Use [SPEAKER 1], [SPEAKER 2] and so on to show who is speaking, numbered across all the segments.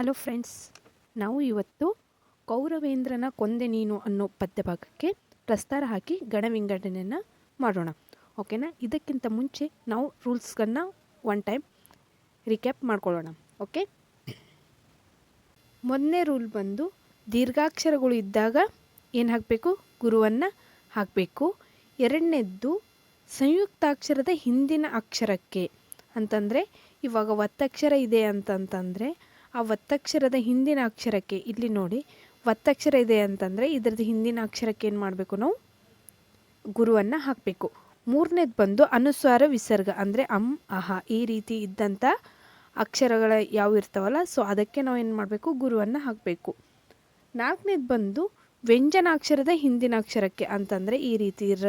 [SPEAKER 1] Hello friends, ನಾವು ಇವತ್ತು ಕೌರವೇಂದ್ರನ ಕೊಂದೆ ನೀನು ಅನ್ನೋ ಪದ್ಯಭಾಗಕ್ಕೆ ಪ್ರಸ್ತಾರ ಹಾಕಿ ಗಣ ವಿಂಗಡಣೆಯನ್ನು ಮಾಡೋಣ. ಓಕೆನಾ? ಇದಕ್ಕಿಂತ ಮುಂಚೆ ನಾವು ರೂಲ್ಸ್ಗಳನ್ನ ಒನ್ ಟೈಮ್ ರಿಕ್ಯಾಪ್ ಮಾಡ್ಕೊಳ್ಳೋಣ. ಓಕೆ? ಮೊದಲನೇ ರೂಲ್ ಬಂದು ದೀರ್ಘಾಕ್ಷರಗಳು ಇದ್ದಾಗ ಏನು ಹಾಕಬೇಕು? ಗುರುವನ್ನು ಹಾಕಬೇಕು. ಎರಡನೇದ್ದು ಸಂಯುಕ್ತಾಕ್ಷರದ ಹಿಂದಿನ ಅಕ್ಷರಕ್ಕೆ. ಅಂತಂದರೆ ಇವಾಗ ಒತ್ತಕ್ಷರ ಇದೆ ಅಂತಂತಂದರೆ ಆ ಒತ್ತಕ್ಷರದ ಹಿಂದಿನ ಅಕ್ಷರಕ್ಕೆ, ಇಲ್ಲಿ ನೋಡಿ ಒತ್ತಕ್ಷರ ಇದೆ ಅಂತಂದರೆ ಇದರದ್ದು ಹಿಂದಿನ ಅಕ್ಷರಕ್ಕೆ ಏನು ಮಾಡಬೇಕು ನಾವು? ಗುರುವನ್ನು ಹಾಕಬೇಕು. ಮೂರನೇದು ಬಂದು ಅನುಸ್ವಾರ ವಿಸರ್ಗ, ಅಂದರೆ ಅಂ, ಅಹ, ಈ ರೀತಿ ಇದ್ದಂಥ ಅಕ್ಷರಗಳ ಯಾವ ಇರ್ತಾವಲ್ಲ ಸೊ ಅದಕ್ಕೆ ನಾವು ಏನು ಮಾಡಬೇಕು? ಗುರುವನ್ನು ಹಾಕಬೇಕು. ನಾಲ್ಕನೇದು ಬಂದು ವ್ಯಂಜನಾಕ್ಷರದ ಹಿಂದಿನ ಅಕ್ಷರಕ್ಕೆ ಅಂತಂದರೆ ಈ ರೀತಿ ರ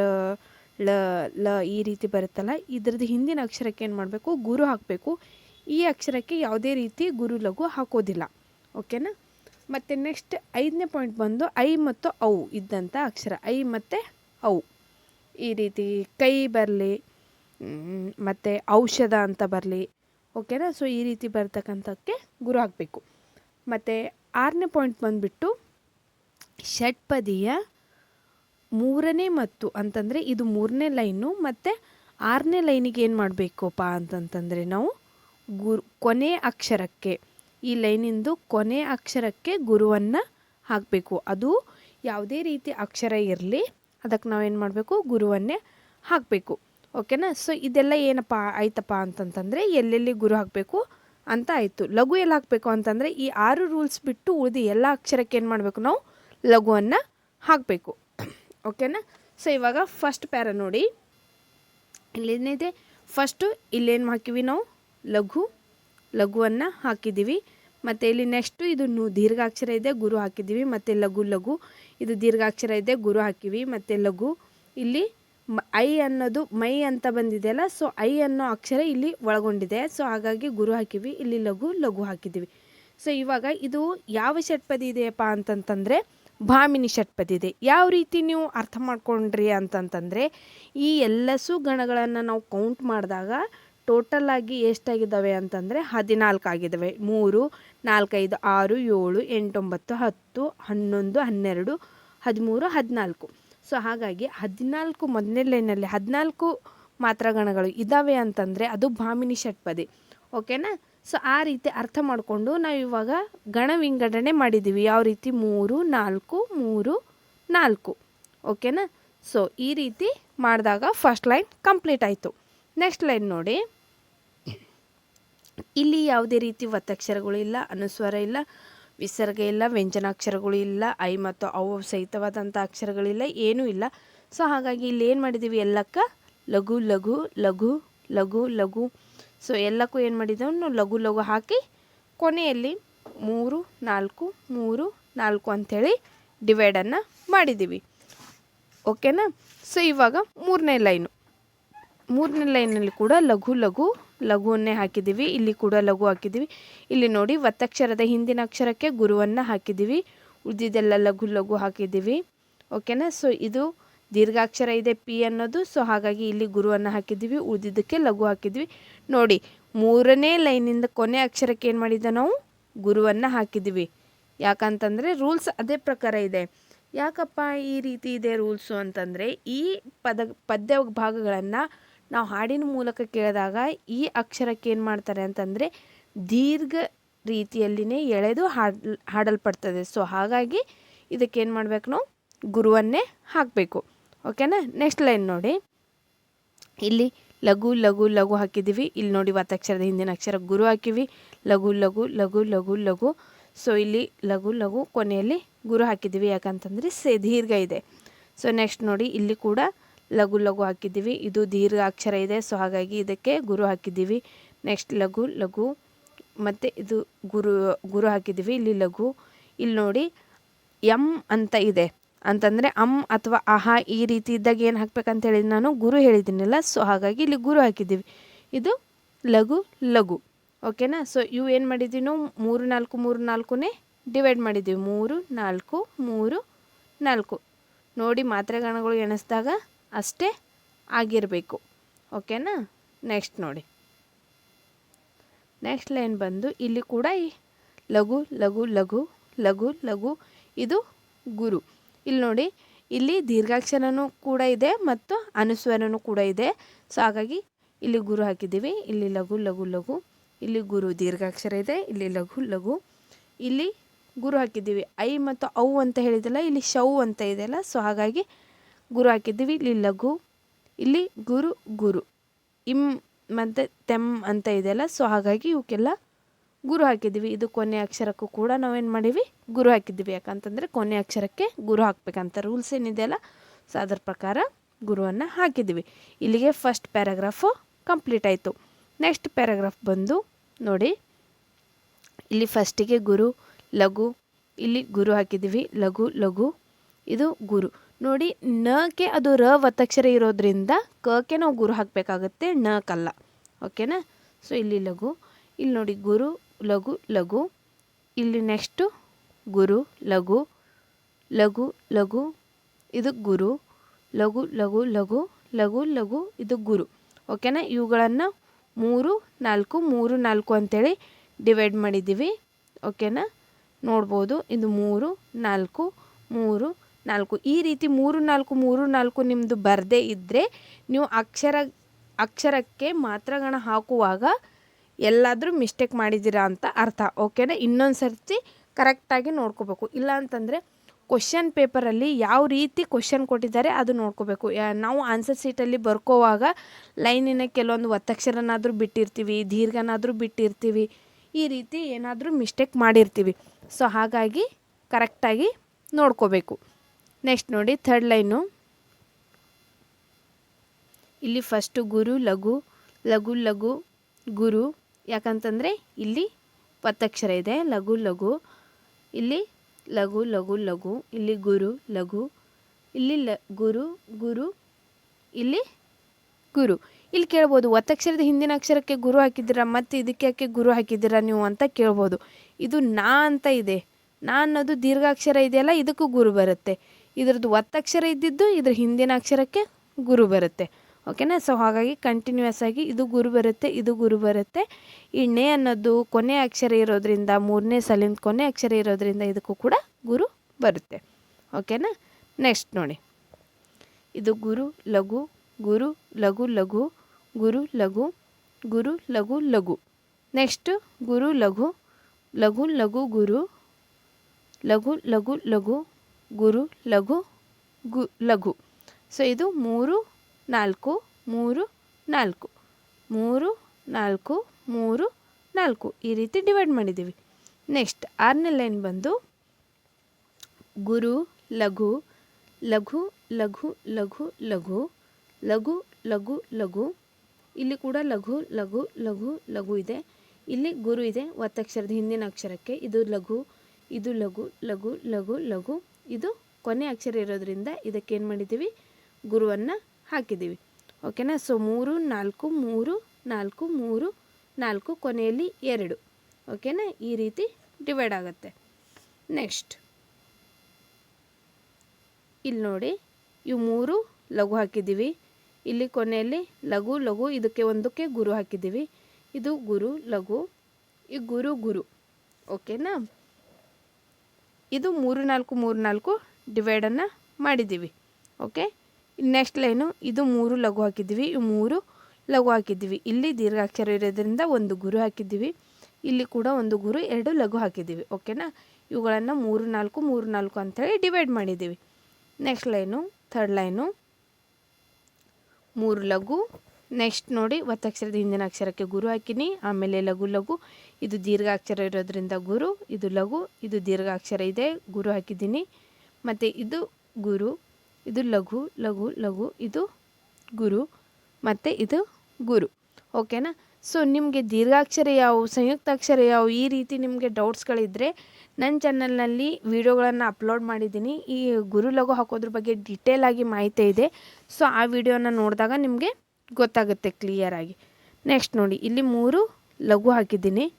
[SPEAKER 1] ಲ ಈ ರೀತಿ ಬರುತ್ತಲ್ಲ, ಇದ್ರದ್ದು ಹಿಂದಿನ ಅಕ್ಷರಕ್ಕೆ ಏನು ಮಾಡಬೇಕು? ಗುರು ಹಾಕಬೇಕು. ಈ ಅಕ್ಷರಕ್ಕೆ ಯಾವುದೇ ರೀತಿ ಗುರು ಲಘು ಹಾಕೋದಿಲ್ಲ. ಓಕೆನಾ? ಮತ್ತು ನೆಕ್ಸ್ಟ್ ಐದನೇ ಪಾಯಿಂಟ್ ಬಂದು ಐ ಮತ್ತು ಔ ಇದ್ದಂಥ ಅಕ್ಷರ. ಐ ಮತ್ತು ಔ. ಈ ರೀತಿ ಕೈ ಬರಲಿ ಮತ್ತು ಔಷಧ ಅಂತ ಬರಲಿ. ಓಕೆನಾ? ಸೊ ಈ ರೀತಿ ಬರ್ತಕ್ಕಂಥಕ್ಕೆ ಗುರು ಹಾಕಬೇಕು ಮತ್ತು ಆರನೇ ಪಾಯಿಂಟ್ ಬಂದುಬಿಟ್ಟು ಷಟ್ಪದಿಯ ಮೂರನೇ ಮತ್ತು ಅಂತಂದರೆ ಇದು ಮೂರನೇ ಲೈನು ಮತ್ತು ಆರನೇ ಲೈನಿಗೆ ಏನು ಮಾಡಬೇಕಪ್ಪ ಅಂತಂತಂದರೆ ನಾವು ಗುರು, ಕೊನೆ ಅಕ್ಷರಕ್ಕೆ. ಈ ಲೈನಿಂದು ಕೊನೆ ಅಕ್ಷರಕ್ಕೆ ಗುರುವನ್ನು ಹಾಕಬೇಕು. ಅದು ಯಾವುದೇ ರೀತಿ ಅಕ್ಷರ ಇರಲಿ, ಅದಕ್ಕೆ ನಾವೇನು ಮಾಡಬೇಕು? ಗುರುವನ್ನೇ ಹಾಕಬೇಕು. ಓಕೆನಾ? ಸೊ, ಇದೆಲ್ಲ ಏನಪ್ಪ, ಆಯ್ತಪ್ಪ ಅಂತಂತಂದರೆ ಎಲ್ಲೆಲ್ಲಿ ಗುರು ಹಾಕಬೇಕು ಅಂತ ಆಯಿತು. ಲಘು ಎಲ್ಲ ಹಾಕಬೇಕು ಅಂತಂದರೆ ಈ ಆರು ರೂಲ್ಸ್ ಬಿಟ್ಟು ಉಳಿದು ಎಲ್ಲ ಅಕ್ಷರಕ್ಕೆ ಏನು ಮಾಡಬೇಕು ನಾವು? ಲಘುವನ್ನು ಹಾಕಬೇಕು. ಓಕೆನಾ? ಸೊ, ಇವಾಗ ಫಸ್ಟ್ ಪ್ಯಾರ ನೋಡಿ. ಇಲ್ಲೇನಿದೆ? ಫಸ್ಟು ಇಲ್ಲೇನು ಹಾಕಿವಿ ನಾವು? ಲಘು, ಲಘುವನ್ನು ಹಾಕಿದ್ದೀವಿ. ಮತ್ತು ಇಲ್ಲಿ ನೆಕ್ಸ್ಟು ಇದನ್ನು ದೀರ್ಘಾಕ್ಷರ ಇದೆ, ಗುರು ಹಾಕಿದ್ದೀವಿ. ಮತ್ತು ಲಘು ಲಘು, ಇದು ದೀರ್ಘಾಕ್ಷರ ಇದೆ, ಗುರು ಹಾಕಿವಿ. ಮತ್ತು ಲಘು, ಇಲ್ಲಿ ಐ ಅನ್ನೋದು ಮೈ ಅಂತ ಬಂದಿದೆಯಲ್ಲ ಸೊ ಐ ಅನ್ನೋ ಅಕ್ಷರ ಇಲ್ಲಿ ಒಳಗೊಂಡಿದೆ. ಸೊ ಹಾಗಾಗಿ ಗುರು ಹಾಕಿವಿ. ಇಲ್ಲಿ ಲಘು ಲಘು ಹಾಕಿದ್ದೀವಿ. ಸೊ ಇವಾಗ ಇದು ಯಾವ ಷಟ್ಪದಿ ಇದೆಯಪ್ಪ ಅಂತಂತಂದರೆ ಭಾಮಿನಿ ಷಟ್ಪದಿ ಇದೆ. ಯಾವ ರೀತಿ ನೀವು ಅರ್ಥ ಮಾಡ್ಕೊಂಡ್ರಿ ಅಂತಂತಂದರೆ ಈ ಎಲ್ಲಸು ಗಣಗಳನ್ನು ನಾವು ಕೌಂಟ್ ಮಾಡಿದಾಗ ಟೋಟಲ್ ಆಗಿ ಎಷ್ಟಾಗಿದ್ದಾವೆ ಅಂತಂದರೆ ಹದಿನಾಲ್ಕು ಆಗಿದ್ದಾವೆ. ಮೂರು, ನಾಲ್ಕೈದು, ಆರು, ಏಳು, ಎಂಟೊಂಬತ್ತು, ಹತ್ತು, ಹನ್ನೊಂದು, ಹನ್ನೆರಡು, ಹದಿಮೂರು, ಹದಿನಾಲ್ಕು. ಸೊ ಹಾಗಾಗಿ ಹದಿನಾಲ್ಕು ಮೊದಲನೇ ಲೈನಲ್ಲಿ ಹದಿನಾಲ್ಕು ಮಾತ್ರ ಗಣಗಳು ಇದ್ದಾವೆ ಅಂತಂದರೆ ಅದು ಭಾಮಿನಿ ಷಟ್ಪದಿ. ಓಕೆನಾ? ಸೊ ಆ ರೀತಿ ಅರ್ಥ ಮಾಡಿಕೊಂಡು ನಾವು ಇವಾಗ ಗಣ ವಿಂಗಡಣೆ ಮಾಡಿದ್ದೀವಿ. ಯಾವ ರೀತಿ? ಮೂರು, ನಾಲ್ಕು ಮೂರು, ನಾಲ್ಕು. ಓಕೆನಾ? ಸೊ ಈ ರೀತಿ ಮಾಡಿದಾಗ ಫಸ್ಟ್ ಲೈನ್ ಕಂಪ್ಲೀಟ್ ಆಯಿತು. ನೆಕ್ಸ್ಟ್ ಲೈನ್ ನೋಡಿ. ಇಲ್ಲಿ ಯಾವುದೇ ರೀತಿ ಒತ್ತಕ್ಷರಗಳು ಇಲ್ಲ, ಅನುಸ್ವರ ಇಲ್ಲ, ವಿಸರ್ಗ ಇಲ್ಲ, ವ್ಯಂಜನಾಕ್ಷರಗಳು ಇಲ್ಲ, ಐ ಮತ್ತು ಅವು ಸಹಿತವಾದಂಥ ಅಕ್ಷರಗಳಿಲ್ಲ ಏನೂ ಇಲ್ಲ. ಸೊ ಹಾಗಾಗಿ ಇಲ್ಲಿ ಏನು ಮಾಡಿದ್ದೀವಿ ಎಲ್ಲಕ್ಕ ಲಘು ಲಘು ಲಘು ಲಘು ಲಘು. ಸೊ ಎಲ್ಲಕ್ಕೂ ಏನು ಮಾಡಿದ್ದೇವೆ ನಾವು ಲಘು ಲಘು ಹಾಕಿ ಕೊನೆಯಲ್ಲಿ ಮೂರು, ನಾಲ್ಕು ಮೂರು, ನಾಲ್ಕು ಅಂಥೇಳಿ ಡಿವೈಡನ್ನು ಮಾಡಿದ್ದೀವಿ ಓಕೆನಾ ಸೊ ಇವಾಗ ಮೂರನೇ ಲೈನು ಮೂರನೇ ಲೈನಲ್ಲಿ ಕೂಡ ಲಘು ಲಘು ಲಘುವನ್ನೇ ಹಾಕಿದ್ದೀವಿ. ಇಲ್ಲಿ ಕೂಡ ಲಘು ಹಾಕಿದ್ದೀವಿ. ಇಲ್ಲಿ ನೋಡಿ ಒತ್ತಕ್ಷರದ ಹಿಂದಿನ ಅಕ್ಷರಕ್ಕೆ ಗುರುವನ್ನು ಹಾಕಿದ್ದೀವಿ. ಉಳಿದಿದ್ದೆಲ್ಲ ಲಘು ಲಘು ಹಾಕಿದ್ದೀವಿ. ಓಕೆನಾ? ಸೊ ಇದು ದೀರ್ಘಾಕ್ಷರ ಇದೆ ಪಿ ಅನ್ನೋದು. ಸೊ ಹಾಗಾಗಿ ಇಲ್ಲಿ ಗುರುವನ್ನು ಹಾಕಿದ್ದೀವಿ. ಉಳಿದಿದ್ದಕ್ಕೆ ಲಘು ಹಾಕಿದ್ವಿ ನೋಡಿ, ಮೂರನೇ ಲೈನಿಂದ ಕೊನೆ ಅಕ್ಷರಕ್ಕೆ ಏನು ಮಾಡಿದ್ದ ನಾವು? ಗುರುವನ್ನು ಹಾಕಿದ್ದೀವಿ. ಯಾಕಂತಂದರೆ ರೂಲ್ಸ್ ಅದೇ ಪ್ರಕಾರ ಇದೆ. ಯಾಕಪ್ಪ ಈ ರೀತಿ ಇದೆ ರೂಲ್ಸು ಅಂತಂದರೆ ಈ ಪದ, ಪದ್ಯ ಭಾಗಗಳನ್ನು ನಾವು ಹಾಡಿನ ಮೂಲಕ ಕೇಳಿದಾಗ ಈ ಅಕ್ಷರಕ್ಕೆ ಏನು ಮಾಡ್ತಾರೆ ಅಂತಂದರೆ ದೀರ್ಘ ರೀತಿಯಲ್ಲಿನೇ ಎಳೆದು ಹಾಡ್, ಹಾಡಲ್ಪಡ್ತದೆ. ಸೊ ಹಾಗಾಗಿ ಇದಕ್ಕೆ ಏನು ಮಾಡಬೇಕು ನಾವು? ಗುರುವನ್ನೇ ಹಾಕಬೇಕು. ಓಕೆನಾ ನೆಕ್ಸ್ಟ್ ಲೈನ್ ನೋಡಿ. ಇಲ್ಲಿ ಲಘು ಲಘು ಲಘು ಹಾಕಿದ್ದೀವಿ. ಇಲ್ಲಿ ನೋಡಿ ಒತ್ತಕ್ಷರದ ಹಿಂದಿನ ಅಕ್ಷರ. ಗುರು ಹಾಕಿವಿ. ಲಘು ಲಘು ಲಘು ಲಘು ಲಘು. ಸೊ ಇಲ್ಲಿ ಲಘು ಲಘು ಕೊನೆಯಲ್ಲಿ ಗುರು ಹಾಕಿದ್ದೀವಿ. ಯಾಕಂತಂದರೆ ಸೆ, ದೀರ್ಘ ಇದೆ. ಸೊ ನೆಕ್ಸ್ಟ್ ನೋಡಿ, ಇಲ್ಲಿ ಕೂಡ ಲಘು ಲಘು ಹಾಕಿದ್ದೀವಿ. ಇದು ದೀರ್ಘಾಕ್ಷರ ಇದೆ. ಸೊ ಹಾಗಾಗಿ ಇದಕ್ಕೆ ಗುರು ಹಾಕಿದ್ದೀವಿ. ನೆಕ್ಸ್ಟ್ ಲಘು ಲಘು. ಮತ್ತು ಇದು ಗುರು ಗುರು ಹಾಕಿದ್ದೀವಿ. ಇಲ್ಲಿ ಲಘು. ಇಲ್ಲಿ ನೋಡಿ ಎಂ ಅಂತ ಇದೆ. ಅಂತಂದರೆ ಅಮ್ ಅಥವಾ ಅಹ ಈ ರೀತಿ ಇದ್ದಾಗ ಏನು ಹಾಕ್ಬೇಕಂತ ಹೇಳಿದ ನಾನು ಗುರು ಹೇಳಿದ್ದೀನಲ್ಲ. ಸೊ ಹಾಗಾಗಿ ಇಲ್ಲಿ ಗುರು ಹಾಕಿದ್ದೀವಿ. ಇದು ಲಘು ಲಘು. ಓಕೆನಾ ಸೊ ಇವು ಏನು ಮಾಡಿದ್ದೀವಿ ನಾವು? ಮೂರು, ನಾಲ್ಕು, ಮೂರು, ನಾಲ್ಕುನೇ ಡಿವೈಡ್ ಮಾಡಿದ್ದೀವಿ. ಮೂರು, ನಾಲ್ಕು ಮೂರು, ನಾಲ್ಕು. ನೋಡಿ ಮಾತ್ರೆಗಣಗಳು ಎಣಿಸಿದಾಗ ಅಷ್ಟೇ ಆಗಿರಬೇಕು. ಓಕೆನಾ? ನೆಕ್ಸ್ಟ್ ನೋಡಿ. ನೆಕ್ಸ್ಟ್ ಲೈನ್ ಬಂದು ಇಲ್ಲಿ ಕೂಡ ಈ ಲಘು ಲಘು ಲಘು ಲಘು ಲಘು ಇದು ಗುರು. ಇಲ್ಲಿ ನೋಡಿ, ಇಲ್ಲಿ ದೀರ್ಘಾಕ್ಷರನೂ ಕೂಡ ಇದೆ ಮತ್ತು ಅನುಸ್ವರನೂ ಕೂಡ ಇದೆ. ಸೊ ಹಾಗಾಗಿ ಇಲ್ಲಿ ಗುರು ಹಾಕಿದ್ದೀವಿ. ಇಲ್ಲಿ ಲಘು ಲಘು ಲಘು, ಇಲ್ಲಿ ಗುರು ದೀರ್ಘಾಕ್ಷರ ಇದೆ, ಇಲ್ಲಿ ಲಘು ಲಘು, ಇಲ್ಲಿ ಗುರು ಹಾಕಿದ್ದೀವಿ. ಐ ಮತ್ತು ಔ ಅಂತ ಹೇಳಿದಲ್ಲ ಇಲ್ಲಿ ಶೌ ಅಂತ ಇದೆಯಲ್ಲ ಸೊ ಹಾಗಾಗಿ ಗುರು ಹಾಕಿದ್ದೀವಿ. ಇಲ್ಲಿ ಲಘು, ಇಲ್ಲಿ ಗುರು ಗುರು. ಇಮ್ ಮತ್ತು ತೆಮ್ ಅಂತ ಇದೆಯಲ್ಲ, ಸೊ ಹಾಗಾಗಿ ಇವಕ್ಕೆಲ್ಲ ಗುರು ಹಾಕಿದ್ದೀವಿ. ಇದು ಕೊನೆ ಅಕ್ಷರಕ್ಕೂ ಕೂಡ ನಾವೇನು ಮಾಡೀವಿ? ಗುರು ಹಾಕಿದ್ದೀವಿ. ಯಾಕಂತಂದರೆ ಕೊನೆ ಅಕ್ಷರಕ್ಕೆ ಗುರು ಹಾಕ್ಬೇಕಂತ ರೂಲ್ಸ್ ಏನಿದೆಯಲ್ಲ, ಸೊ ಅದರ ಪ್ರಕಾರ ಗುರುವನ್ನು ಹಾಕಿದ್ದೀವಿ. ಇಲ್ಲಿಗೆ ಫಸ್ಟ್ ಪ್ಯಾರಾಗ್ರಾಫು ಕಂಪ್ಲೀಟ್ ಆಯಿತು. ನೆಕ್ಸ್ಟ್ ಪ್ಯಾರಾಗ್ರಾಫ್ ಬಂದು ನೋಡಿ. ಇಲ್ಲಿ ಫಸ್ಟಿಗೆ ಗುರು, ಲಘು, ಇಲ್ಲಿ ಗುರು ಹಾಕಿದ್ದೀವಿ. ಲಘು ಲಘು, ಇದು ಗುರು. ನೋಡಿ ನಕ್ಕೆ ಅದು ರ ಒತ್ತಕ್ಷರ ಇರೋದ್ರಿಂದ ಕಕ್ಕೆ ನಾವು ಗುರು ಹಾಕಬೇಕಾಗತ್ತೆ ನಕ್ಕಲ್ಲ ಓಕೆನಾ? ಸೊ ಇಲ್ಲಿ ಲಘು, ಇಲ್ಲಿ ನೋಡಿ ಗುರು, ಲಘು ಲಘು. ಇಲ್ಲಿ ನೆಕ್ಸ್ಟು ಗುರು, ಲಘು ಲಘು ಲಘು. ಇದು ಗುರು, ಲಘು ಲಘು ಲಘು ಲಘು ಲಘು. ಇದು ಗುರು. ಓಕೆನಾ? ಇವುಗಳನ್ನು ಮೂರು, ನಾಲ್ಕು ಮೂರು, ನಾಲ್ಕು ಅಂತೇಳಿ ಡಿವೈಡ್ ಮಾಡಿದ್ದೀವಿ. ಓಕೆನಾ? ನೋಡ್ಬೋದು, ಇದು ಮೂರು, ನಾಲ್ಕು, ಮೂರು ನಾಲ್ಕು. ಈ ರೀತಿ ಮೂರು ನಾಲ್ಕು ಮೂರು ನಾಲ್ಕು ನಿಮ್ಮದು ಬರದೇ ಇದ್ದರೆ ನೀವು ಅಕ್ಷರ, ಅಕ್ಷರಕ್ಕೆ ಮಾತ್ರಗಣ ಹಾಕುವಾಗ ಎಲ್ಲಾದರೂ ಮಿಸ್ಟೇಕ್ ಮಾಡಿದ್ದೀರಾ ಅಂತ ಅರ್ಥ. ಓಕೆನಾ? ಇನ್ನೊಂದು ಸರ್ತಿ ಕರೆಕ್ಟಾಗಿ ನೋಡ್ಕೋಬೇಕು. ಇಲ್ಲ ಅಂತಂದರೆ ಕ್ವಶನ್ ಪೇಪರಲ್ಲಿ ಯಾವ ರೀತಿ ಕ್ವಶನ್ ಕೊಟ್ಟಿದ್ದಾರೆ ಅದು ನೋಡ್ಕೋಬೇಕು. ನಾವು ಆನ್ಸರ್ ಸೀಟಲ್ಲಿ ಬರ್ಕೋವಾಗ ಲೈನಿನ ಕೆಲವೊಂದು ಒತ್ತಕ್ಷರನಾದರೂ ಬಿಟ್ಟಿರ್ತೀವಿ, ದೀರ್ಘನಾದರೂ ಬಿಟ್ಟಿರ್ತೀವಿ, ಈ ರೀತಿ ಏನಾದರೂ ಮಿಸ್ಟೇಕ್ ಮಾಡಿರ್ತೀವಿ. ಸೊ ಹಾಗಾಗಿ ಕರೆಕ್ಟಾಗಿ ನೋಡ್ಕೋಬೇಕು. ನೆಕ್ಸ್ಟ್ ನೋಡಿ ಥರ್ಡ್ ಲೈನು ಇಲ್ಲಿ ಫಸ್ಟು ಗುರು, ಲಘು ಲಘು ಲಘು, ಗುರು. ಯಾಕಂತಂದರೆ ಇಲ್ಲಿ ಒತ್ತಕ್ಷರ ಇದೆ, ಲಘು ಲಘು. ಇಲ್ಲಿ ಲಘು ಲಘು ಲಘು. ಇಲ್ಲಿ ಗುರು, ಲಘು. ಇಲ್ಲಿ ಲ, ಗುರು ಗುರು. ಇಲ್ಲಿ ಗುರು. ಇಲ್ಲಿ ಕೇಳ್ಬೋದು, ಒತ್ತಕ್ಷರದ ಹಿಂದಿನ ಅಕ್ಷರಕ್ಕೆ ಗುರು ಹಾಕಿದ್ದೀರಾ, ಮತ್ತು ಇದಕ್ಕೆ ಯಾಕೆ ಗುರು ಹಾಕಿದ್ದೀರಾ ನೀವು ಅಂತ ಕೇಳ್ಬೋದು. ಇದು ನಾ ಅಂತ ಇದೆ. ನಾ ಅನ್ನೋದು ದೀರ್ಘಾಕ್ಷರ ಇದೆಯಲ್ಲ, ಇದಕ್ಕೂ ಗುರು ಬರುತ್ತೆ. ಇದ್ರದ್ದು ಒತ್ತಕ್ಷರ ಇದ್ದಿದ್ದು ಇದ್ರ ಹಿಂದಿನ ಅಕ್ಷರಕ್ಕೆ ಗುರು ಬರುತ್ತೆ. ಓಕೆನಾ ಸೊ ಹಾಗಾಗಿ ಕಂಟಿನ್ಯೂಯಸ್ ಆಗಿ ಇದು ಗುರು ಬರುತ್ತೆ, ಇದು ಗುರು ಬರುತ್ತೆ. ಈ ಅನ್ನೋದು ಕೊನೆ ಅಕ್ಷರ ಇರೋದ್ರಿಂದ, ಮೂರನೇ ಸಲಿಂದ ಕೊನೆ ಅಕ್ಷರ ಇರೋದ್ರಿಂದ ಇದಕ್ಕೂ ಕೂಡ ಗುರು ಬರುತ್ತೆ. ಓಕೆನಾ ನೆಕ್ಸ್ಟ್ ನೋಡಿ. ಇದು ಗುರು, ಲಘು ಗುರು, ಲಘು ಲಘು, ಗುರು ಲಘು ಗುರು, ಲಘು ಲಘು. ನೆಕ್ಸ್ಟ್ ಗುರು, ಲಘು ಲಘು ಲಘು, ಗುರು, ಲಘು ಲಘು ಲಘು ಗುರು ಲಘು ಗು ಲಘು ಸೊ ಇದು ಮೂರು ನಾಲ್ಕು ಮೂರು ನಾಲ್ಕು ಮೂರು ನಾಲ್ಕು ಮೂರು ನಾಲ್ಕು ಈ ರೀತಿ ಡಿವೈಡ್ ಮಾಡಿದ್ದೀವಿ ನೆಕ್ಸ್ಟ್ ಆರನೇ ಲೈನ್ ಬಂದು ಗುರು ಲಘು ಲಘು ಲಘು ಲಘು ಲಘು ಲಘು ಲಘು ಲಘು ಇಲ್ಲಿ ಕೂಡ ಲಘು ಲಘು ಲಘು ಲಘು ಇದೆ ಇಲ್ಲಿ ಗುರು ಇದೆ ಒತ್ತಕ್ಷರದ ಹಿಂದಿನ ಅಕ್ಷರಕ್ಕೆ ಇದು ಲಘು ಇದು ಲಘು ಲಘು ಲಘು ಲಘು ಇದು ಕೊನೆ ಅಕ್ಷರ ಇರೋದ್ರಿಂದ ಇದಕ್ಕೆ ಏನು ಮಾಡಿದ್ದೀವಿ? ಗುರುವನ್ನು ಹಾಕಿದ್ದೀವಿ. ಓಕೆನಾ? ಸೊ ಮೂರು, ನಾಲ್ಕು ಮೂರು ನಾಲ್ಕು ಮೂರು, ನಾಲ್ಕು ಕೊನೆಯಲ್ಲಿ ಎರಡು. ಓಕೆನಾ? ಈ ರೀತಿ ಡಿವೈಡ್ ಆಗುತ್ತೆ. ನೆಕ್ಸ್ಟ್ ಇಲ್ಲಿ ನೋಡಿ, ಇವು ಮೂರು ಲಘು ಹಾಕಿದ್ದೀವಿ. ಇಲ್ಲಿ ಕೊನೆಯಲ್ಲಿ ಲಘು ಲಘು, ಇದಕ್ಕೆ ಒಂದಕ್ಕೆ ಗುರು ಹಾಕಿದ್ದೀವಿ. ಇದು ಗುರು, ಲಘು, ಈ ಗುರು ಗುರು. ಓಕೆನಾ? ಇದು ಮೂರು ನಾಲ್ಕು ಮೂರು ನಾಲ್ಕು ಡಿವೈಡನ್ನು ಮಾಡಿದ್ದೀವಿ. ಓಕೆ ನೆಕ್ಸ್ಟ್ ಲೈನು ಇದು ಮೂರು ಲಘು ಹಾಕಿದ್ದೀವಿ. ಇವು ಮೂರು ಲಘು ಹಾಕಿದ್ದೀವಿ. ಇಲ್ಲಿ ದೀರ್ಘಾಕ್ಷರ ಇರೋದ್ರಿಂದ ಒಂದು ಗುರು ಹಾಕಿದ್ದೀವಿ. ಇಲ್ಲಿ ಕೂಡ ಒಂದು ಗುರು, ಎರಡು ಲಘು ಹಾಕಿದ್ದೀವಿ. ಓಕೆನಾ ಇವುಗಳನ್ನು ಮೂರು ನಾಲ್ಕು ಮೂರು ನಾಲ್ಕು ಅಂಥೇಳಿ ಡಿವೈಡ್ ಮಾಡಿದ್ದೀವಿ. ನೆಕ್ಸ್ಟ್ ಲೈನು ಥರ್ಡ್ ಲೈನು ಮೂರು ಲಘು ನೆಕ್ಸ್ಟ್ ನೋಡಿ ಒತ್ತಕ್ಷರದ ಹಿಂದಿನ ಅಕ್ಷರಕ್ಕೆ ಗುರು ಹಾಕಿನಿ. ಆಮೇಲೆ ಲಘು ಲಘು. ಇದು ದೀರ್ಘಾಕ್ಷರ ಇರೋದ್ರಿಂದ ಗುರು, ಇದು ಲಘು, ಇದು ದೀರ್ಘಾಕ್ಷರ ಇದೆ, ಗುರು ಹಾಕಿದ್ದೀನಿ. ಮತ್ತು ಇದು ಗುರು, ಇದು ಲಘು ಲಘು ಲಘು, ಇದು ಗುರು, ಮತ್ತು ಇದು ಗುರು. ಓಕೆನಾ ಸೊ ನಿಮಗೆ ದೀರ್ಘಾಕ್ಷರ ಯಾವುವು ಸಂಯುಕ್ತಾಕ್ಷರ ಯಾವುವು ಈ ರೀತಿ ನಿಮಗೆ ಡೌಟ್ಸ್ಗಳಿದ್ದರೆ ನನ್ನ ಚಾನಲ್ನಲ್ಲಿ ವೀಡಿಯೋಗಳನ್ನು ಅಪ್ಲೋಡ್ ಮಾಡಿದ್ದೀನಿ. ಈ ಗುರು, ಲಘು ಹಾಕೋದ್ರ ಬಗ್ಗೆ ಡೀಟೇಲ್ ಆಗಿ ಮಾಹಿತಿ ಇದೆ. ಸೊ ಆ ವಿಡಿಯೋನ ನೋಡಿದಾಗ ನಿಮಗೆ ಗೊತ್ತಾಗುತ್ತೆ ಕ್ಲಿಯರಾಗಿ ನೆಕ್ಸ್ಟ್ ನೋಡಿ, ಇಲ್ಲಿ ಮೂರು ಲಘು ಹಾಕಿದ್ದೀನಿ.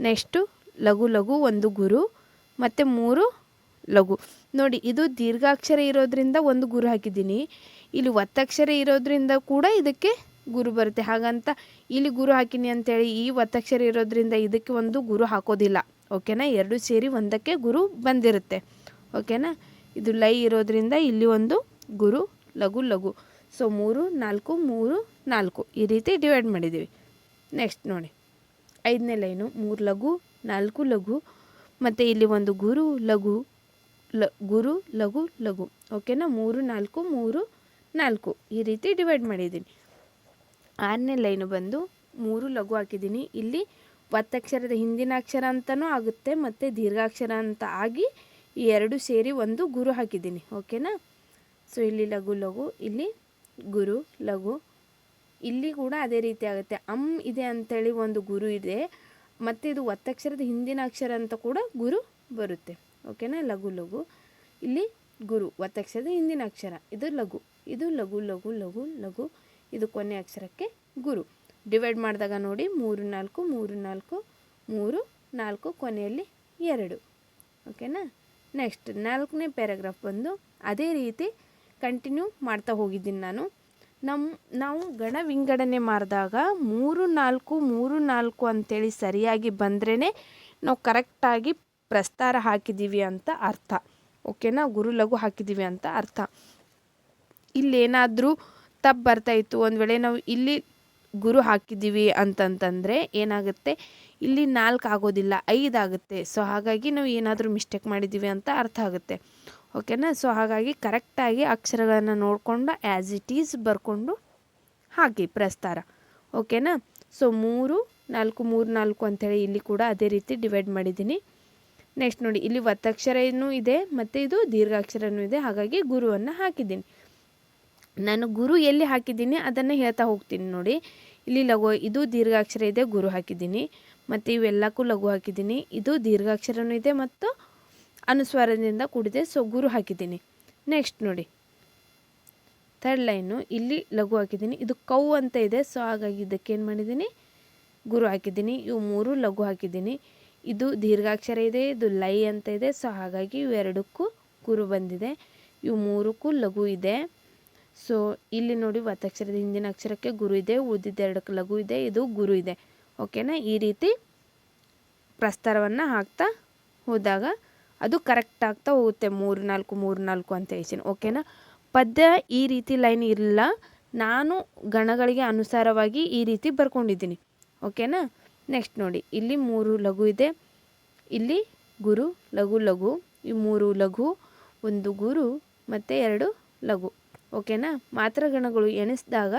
[SPEAKER 1] ನೆಕ್ಸ್ಟು ಲಘು ಲಘು ಒಂದು ಗುರು, ಮತ್ತು ಮೂರು ಲಘು. ನೋಡಿ, ಇದು ದೀರ್ಘಾಕ್ಷರ ಇರೋದ್ರಿಂದ ಒಂದು ಗುರು ಹಾಕಿದ್ದೀನಿ. ಇಲ್ಲಿ ಒತ್ತಕ್ಷರ ಇರೋದ್ರಿಂದ ಕೂಡ ಇದಕ್ಕೆ ಗುರು ಬರುತ್ತೆ. ಹಾಗಂತ ಇಲ್ಲಿ ಗುರು ಹಾಕಿನಿ ಅಂತೇಳಿ ಈ ಒತ್ತಕ್ಷರ ಇರೋದ್ರಿಂದ ಇದಕ್ಕೆ ಒಂದು ಗುರು ಹಾಕೋದಿಲ್ಲ. ಓಕೆನಾ? ಎರಡು ಸೇರಿ ಒಂದಕ್ಕೆ ಗುರು ಬಂದಿರುತ್ತೆ. ಓಕೆನಾ? ಇದು ಲೈ ಇರೋದ್ರಿಂದ ಇಲ್ಲಿ ಒಂದು ಗುರು, ಲಘು ಲಘು. ಸೊ ಮೂರು, ನಾಲ್ಕು, ಮೂರು ನಾಲ್ಕು. ಈ ರೀತಿ ಡಿವೈಡ್ ಮಾಡಿದ್ದೀವಿ. ನೆಕ್ಸ್ಟ್ ನೋಡಿ. ಐದನೇ ಲೈನು ಮೂರು ಲಘು, ನಾಲ್ಕು ಲಘು, ಮತ್ತು ಇಲ್ಲಿ ಒಂದು ಗುರು, ಲಘು, ಲ, ಗುರು, ಲಘು ಲಘು. ಓಕೆನಾ ಮೂರು, ನಾಲ್ಕು ಮೂರು, ನಾಲ್ಕು. ಈ ರೀತಿ ಡಿವೈಡ್ ಮಾಡಿದ್ದೀನಿ. ಆರನೇ ಲೈನು ಬಂದು ಮೂರು ಲಘು ಹಾಕಿದ್ದೀನಿ. ಇಲ್ಲಿ ಒತ್ತಕ್ಷರದ ಹಿಂದಿನ ಅಕ್ಷರ ಅಂತಲೂ ಆಗುತ್ತೆ, ಮತ್ತು ದೀರ್ಘಾಕ್ಷರ ಅಂತ ಆಗಿ ಈ ಎರಡು ಸೇರಿ ಒಂದು ಗುರು ಹಾಕಿದ್ದೀನಿ. ಓಕೆನಾ ಸೊ ಇಲ್ಲಿ ಲಘು ಲಘು, ಇಲ್ಲಿ ಗುರು, ಲಘು ಇಲ್ಲಿ ಕೂಡ ಅದೇ ರೀತಿ ಆಗುತ್ತೆ. ಅಮ್ ಇದೆ ಅಂತೇಳಿ ಒಂದು ಗುರು ಇದೆ. ಮತ್ತು ಇದು ಒತ್ತಕ್ಷರದ ಹಿಂದಿನ ಅಕ್ಷರ ಅಂತ ಕೂಡ ಗುರು ಬರುತ್ತೆ. ಓಕೆನಾ ಲಘು ಲಘು. ಇಲ್ಲಿ ಗುರು, ಒತ್ತಕ್ಷರದ ಹಿಂದಿನ ಅಕ್ಷರ. ಇದು ಲಘು ಇದು ಲಘು ಲಘು ಲಘು ಲಘು. ಇದು ಕೊನೆ ಅಕ್ಷರಕ್ಕೆ ಗುರು. ಡಿವೈಡ್ ಮಾಡಿದಾಗ ನೋಡಿ, ಮೂರು ನಾಲ್ಕು ಮೂರು ನಾಲ್ಕು ಮೂರು ನಾಲ್ಕು, ಕೊನೆಯಲ್ಲಿ ಎರಡು. ಓಕೆನಾ ನೆಕ್ಸ್ಟ್ ನಾಲ್ಕನೇ ಪ್ಯಾರಾಗ್ರಾಫ್ ಬಂದು ಅದೇ ರೀತಿ ಕಂಟಿನ್ಯೂ ಮಾಡ್ತಾ ಹೋಗಿದ್ದೀನಿ ನಾನು. ನಮ್ಮ ನಾವು ಗಣ ವಿಂಗಡಣೆ ಮಾಡಿದಾಗ ಮೂರು ನಾಲ್ಕು ಮೂರು ನಾಲ್ಕು ಅಂತೇಳಿ ಸರಿಯಾಗಿ ಬಂದ್ರೇ ನಾವು ಕರೆಕ್ಟಾಗಿ ಪ್ರಸ್ತಾರ ಹಾಕಿದ್ದೀವಿ ಅಂತ ಅರ್ಥ. ಓಕೆನಾ? ಗುರು ಲಘು ಹಾಕಿದ್ದೀವಿ ಅಂತ ಅರ್ಥ. ಇಲ್ಲೇನಾದರೂ ತಪ್ಪು ಬರ್ತಾಯಿತ್ತು ಒಂದು ವೇಳೆ ನಾವು ಇಲ್ಲಿ ಗುರು ಹಾಕಿದ್ದೀವಿ ಅಂತಂತಂದರೆ ಏನಾಗುತ್ತೆ? ಇಲ್ಲಿ ನಾಲ್ಕು ಆಗೋದಿಲ್ಲ ಐದಾಗುತ್ತೆ ಸೊ ಹಾಗಾಗಿ ನಾವು ಏನಾದರೂ ಮಿಸ್ಟೇಕ್ ಮಾಡಿದ್ದೀವಿ ಅಂತ ಅರ್ಥ ಆಗುತ್ತೆ. ಓಕೆನಾ? ಸೊ ಹಾಗಾಗಿ ಕರೆಕ್ಟಾಗಿ ಅಕ್ಷರಗಳನ್ನು ನೋಡಿಕೊಂಡು ಆ್ಯಸ್ ಇಟ್ ಈಸ್ ಬರ್ಕೊಂಡು ಹಾಕಿ ಪ್ರಸ್ತಾರ. ಓಕೆನಾ? ಸೊ ಮೂರು, ನಾಲ್ಕು ಮೂರು, ನಾಲ್ಕು ಅಂಥೇಳಿ ಇಲ್ಲಿ ಕೂಡ ಅದೇ ರೀತಿ ಡಿವೈಡ್ ಮಾಡಿದ್ದೀನಿ. ನೆಕ್ಸ್ಟ್ ನೋಡಿ, ಇಲ್ಲಿ ಒತ್ತಕ್ಷರನೂ ಇದೆ, ಮತ್ತು ಇದು ದೀರ್ಘಾಕ್ಷರನೂ ಇದೆ, ಹಾಗಾಗಿ ಗುರುವನ್ನು ಹಾಕಿದ್ದೀನಿ. ನಾನು ಗುರು ಎಲ್ಲಿ ಹಾಕಿದ್ದೀನಿ? ಅದನ್ನು ಹೇಳ್ತಾ ಹೋಗ್ತೀನಿ ನೋಡಿ. ಇಲ್ಲಿ ಲಘು, ಇದು ದೀರ್ಘಾಕ್ಷರ ಇದೆ, ಗುರು ಹಾಕಿದ್ದೀನಿ. ಮತ್ತು ಇವೆಲ್ಲಕ್ಕೂ ಲಘು ಹಾಕಿದ್ದೀನಿ. ಇದು ದೀರ್ಘಾಕ್ಷರನೂ ಇದೆ ಮತ್ತು ಅನುಸ್ವಾರದಿಂದ ಕೂಡಿದೆ. ಸೊ ಗುರು ಹಾಕಿದ್ದೀನಿ. ನೆಕ್ಸ್ಟ್ ನೋಡಿ. ಥರ್ಡ್ ಲೈನು ಇಲ್ಲಿ ಲಘು ಹಾಕಿದ್ದೀನಿ. ಇದು ಕೌ ಅಂತ ಇದೆ. ಸೊ ಹಾಗಾಗಿ ಇದಕ್ಕೆ ಏನು ಮಾಡಿದ್ದೀನಿ? ಗುರು ಹಾಕಿದ್ದೀನಿ. ಇವು ಮೂರು ಲಘು ಹಾಕಿದ್ದೀನಿ. ಇದು ದೀರ್ಘಾಕ್ಷರ ಇದೆ. ಇದು ಲೈ ಅಂತ ಇದೆ. ಸೊ ಹಾಗಾಗಿ ಇವೆರಡಕ್ಕೂ ಗುರು ಬಂದಿದೆ. ಇವು ಮೂರಕ್ಕೂ ಲಘು ಇದೆ. ಸೊ ಇಲ್ಲಿ ನೋಡಿ ಒತ್ತಕ್ಷರದ ಹಿಂದಿನ ಅಕ್ಷರಕ್ಕೆ ಗುರು ಇದೆ. ಉಳಿದಿದ್ದೆರಡಕ್ಕೆ ಲಘು ಇದೆ. ಇದು ಗುರು ಇದೆ. ಓಕೆನಾ ಈ ರೀತಿ ಪ್ರಸ್ತಾರವನ್ನು ಹಾಕ್ತಾ ಹೋದಾಗ ಅದು ಕರೆಕ್ಟ್ ಆಗ್ತಾ ಹೋಗುತ್ತೆ. ಮೂರು ನಾಲ್ಕು ಮೂರು ನಾಲ್ಕು ಅಂತ ಹೇಳ್ತೀನಿ. ಓಕೆನಾ ಪದ್ಯ ಈ ರೀತಿ ಲೈನ್ ಇಲ್ಲ. ನಾನು ಗಣಗಳಿಗೆ ಅನುಸಾರವಾಗಿ ಈ ರೀತಿ ಬರ್ಕೊಂಡಿದ್ದೀನಿ. ಓಕೆನಾ ನೆಕ್ಸ್ಟ್ ನೋಡಿ. ಇಲ್ಲಿ ಮೂರು ಲಘು ಇದೆ. ಇಲ್ಲಿ ಗುರು, ಲಘು ಲಘು. ಈ ಮೂರು ಲಘು, ಒಂದು ಗುರು, ಮತ್ತು ಎರಡು ಲಘು. ಓಕೆನಾ ಮಾತ್ರ ಗಣಗಳು ಎಣಿಸಿದಾಗ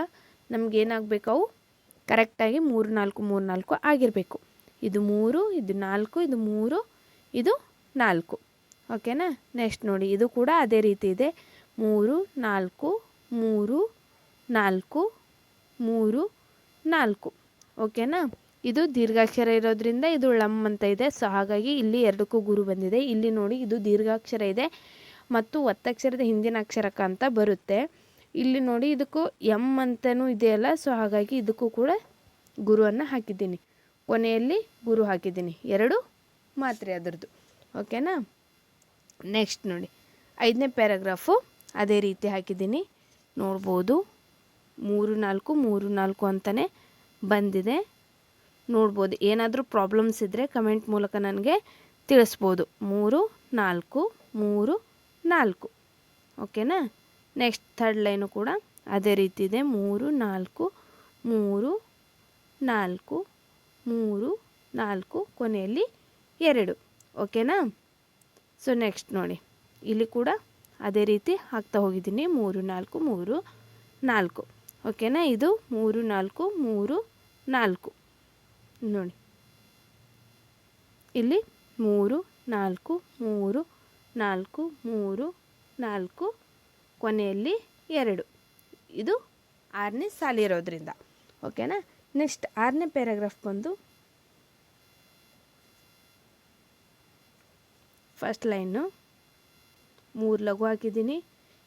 [SPEAKER 1] ನಮಗೇನಾಗಬೇಕು ಅವು ಕರೆಕ್ಟಾಗಿ ಮೂರು ನಾಲ್ಕು ಮೂರು ನಾಲ್ಕು ಆಗಿರಬೇಕು. ಇದು ಮೂರು, ಇದು ನಾಲ್ಕು, ಇದು ಮೂರು, ಇದು ನಾಲ್ಕು. ಓಕೆನಾ? ನೆಕ್ಸ್ಟ್ ನೋಡಿ, ಇದು ಕೂಡ ಅದೇ ರೀತಿ ಇದೆ. ಮೂರು, ನಾಲ್ಕು ಮೂರು ನಾಲ್ಕು ಮೂರು, ನಾಲ್ಕು. ಓಕೆನಾ? ಇದು ದೀರ್ಘಾಕ್ಷರ ಇರೋದ್ರಿಂದ ಇದು ಲಮ್ ಅಂತ ಇದೆ. ಸೊ ಹಾಗಾಗಿ ಇಲ್ಲಿ ಎರಡಕ್ಕೂ ಗುರು ಬಂದಿದೆ. ಇಲ್ಲಿ ನೋಡಿ, ಇದು ದೀರ್ಘಾಕ್ಷರ ಇದೆ ಮತ್ತು ಒತ್ತಕ್ಷರದ ಹಿಂದಿನ ಅಕ್ಷರಕ ಅಂತ ಬರುತ್ತೆ. ಇಲ್ಲಿ ನೋಡಿ, ಇದಕ್ಕೂ ಎಂ ಅಂತನೂ ಇದೆಯಲ್ಲ? ಸೊ ಹಾಗಾಗಿ ಇದಕ್ಕೂ ಕೂಡ ಗುರುವನ್ನು ಹಾಕಿದ್ದೀನಿ. ಕೊನೆಯಲ್ಲಿ ಗುರು ಹಾಕಿದ್ದೀನಿ. ಎರಡು, ಮಾತ್ರೆ ಅದರದ್ದು. ಓಕೆನಾ? ನೆಕ್ಸ್ಟ್ ನೋಡಿ. ಐದನೇ ಪ್ಯಾರಾಗ್ರಾಫು ಅದೇ ರೀತಿ ಹಾಕಿದ್ದೀನಿ. ನೋಡ್ಬೋದು. ಮೂರು ನಾಲ್ಕು ಮೂರು ನಾಲ್ಕು ಅಂತಲೇ ಬಂದಿದೆ. ನೋಡ್ಬೋದು. ಏನಾದರೂ ಪ್ರಾಬ್ಲಮ್ಸ್ ಇದ್ದರೆ ಕಮೆಂಟ್ ಮೂಲಕ ನನಗೆ ತಿಳಿಸ್ಬೋದು. ಮೂರು, ನಾಲ್ಕು ಮೂರು, ನಾಲ್ಕು. ಓಕೆನಾ? ನೆಕ್ಸ್ಟ್ ಥರ್ಡ್ ಲೈನು ಕೂಡ ಅದೇ ರೀತಿ ಇದೆ. ಮೂರು, ನಾಲ್ಕು ಮೂರು ನಾಲ್ಕು ಮೂರು, ನಾಲ್ಕು ಕೊನೆಯಲ್ಲಿ ಎರಡು. ಓಕೆನಾ? ಸೊ ನೆಕ್ಸ್ಟ್ ನೋಡಿ. ಇಲ್ಲಿ ಕೂಡ ಅದೇ ರೀತಿ ಹಾಕ್ತಾ ಹೋಗಿದ್ದೀನಿ. ಮೂರು, ನಾಲ್ಕು ಮೂರು, ನಾಲ್ಕು. ಓಕೆನಾ? ಇದು ಮೂರು, ನಾಲ್ಕು ಮೂರು, ನಾಲ್ಕು. ನೋಡಿ. ಇಲ್ಲಿ ಮೂರು, ನಾಲ್ಕು ಮೂರು ನಾಲ್ಕು ಮೂರು, ನಾಲ್ಕು, ಕೊನೆಯಲ್ಲಿ ಎರಡು. ಇದು ಆರನೇ ಸಾಲಿರೋದ್ರಿಂದ. ಓಕೆನಾ? ನೆಕ್ಸ್ಟ್ ಆರನೇ ಪ್ಯಾರಾಗ್ರಾಫ್ ಬಂದು ಫಸ್ಟ್ ಲೈನು ಮೂರು ಲಘು ಹಾಕಿದ್ದೀನಿ.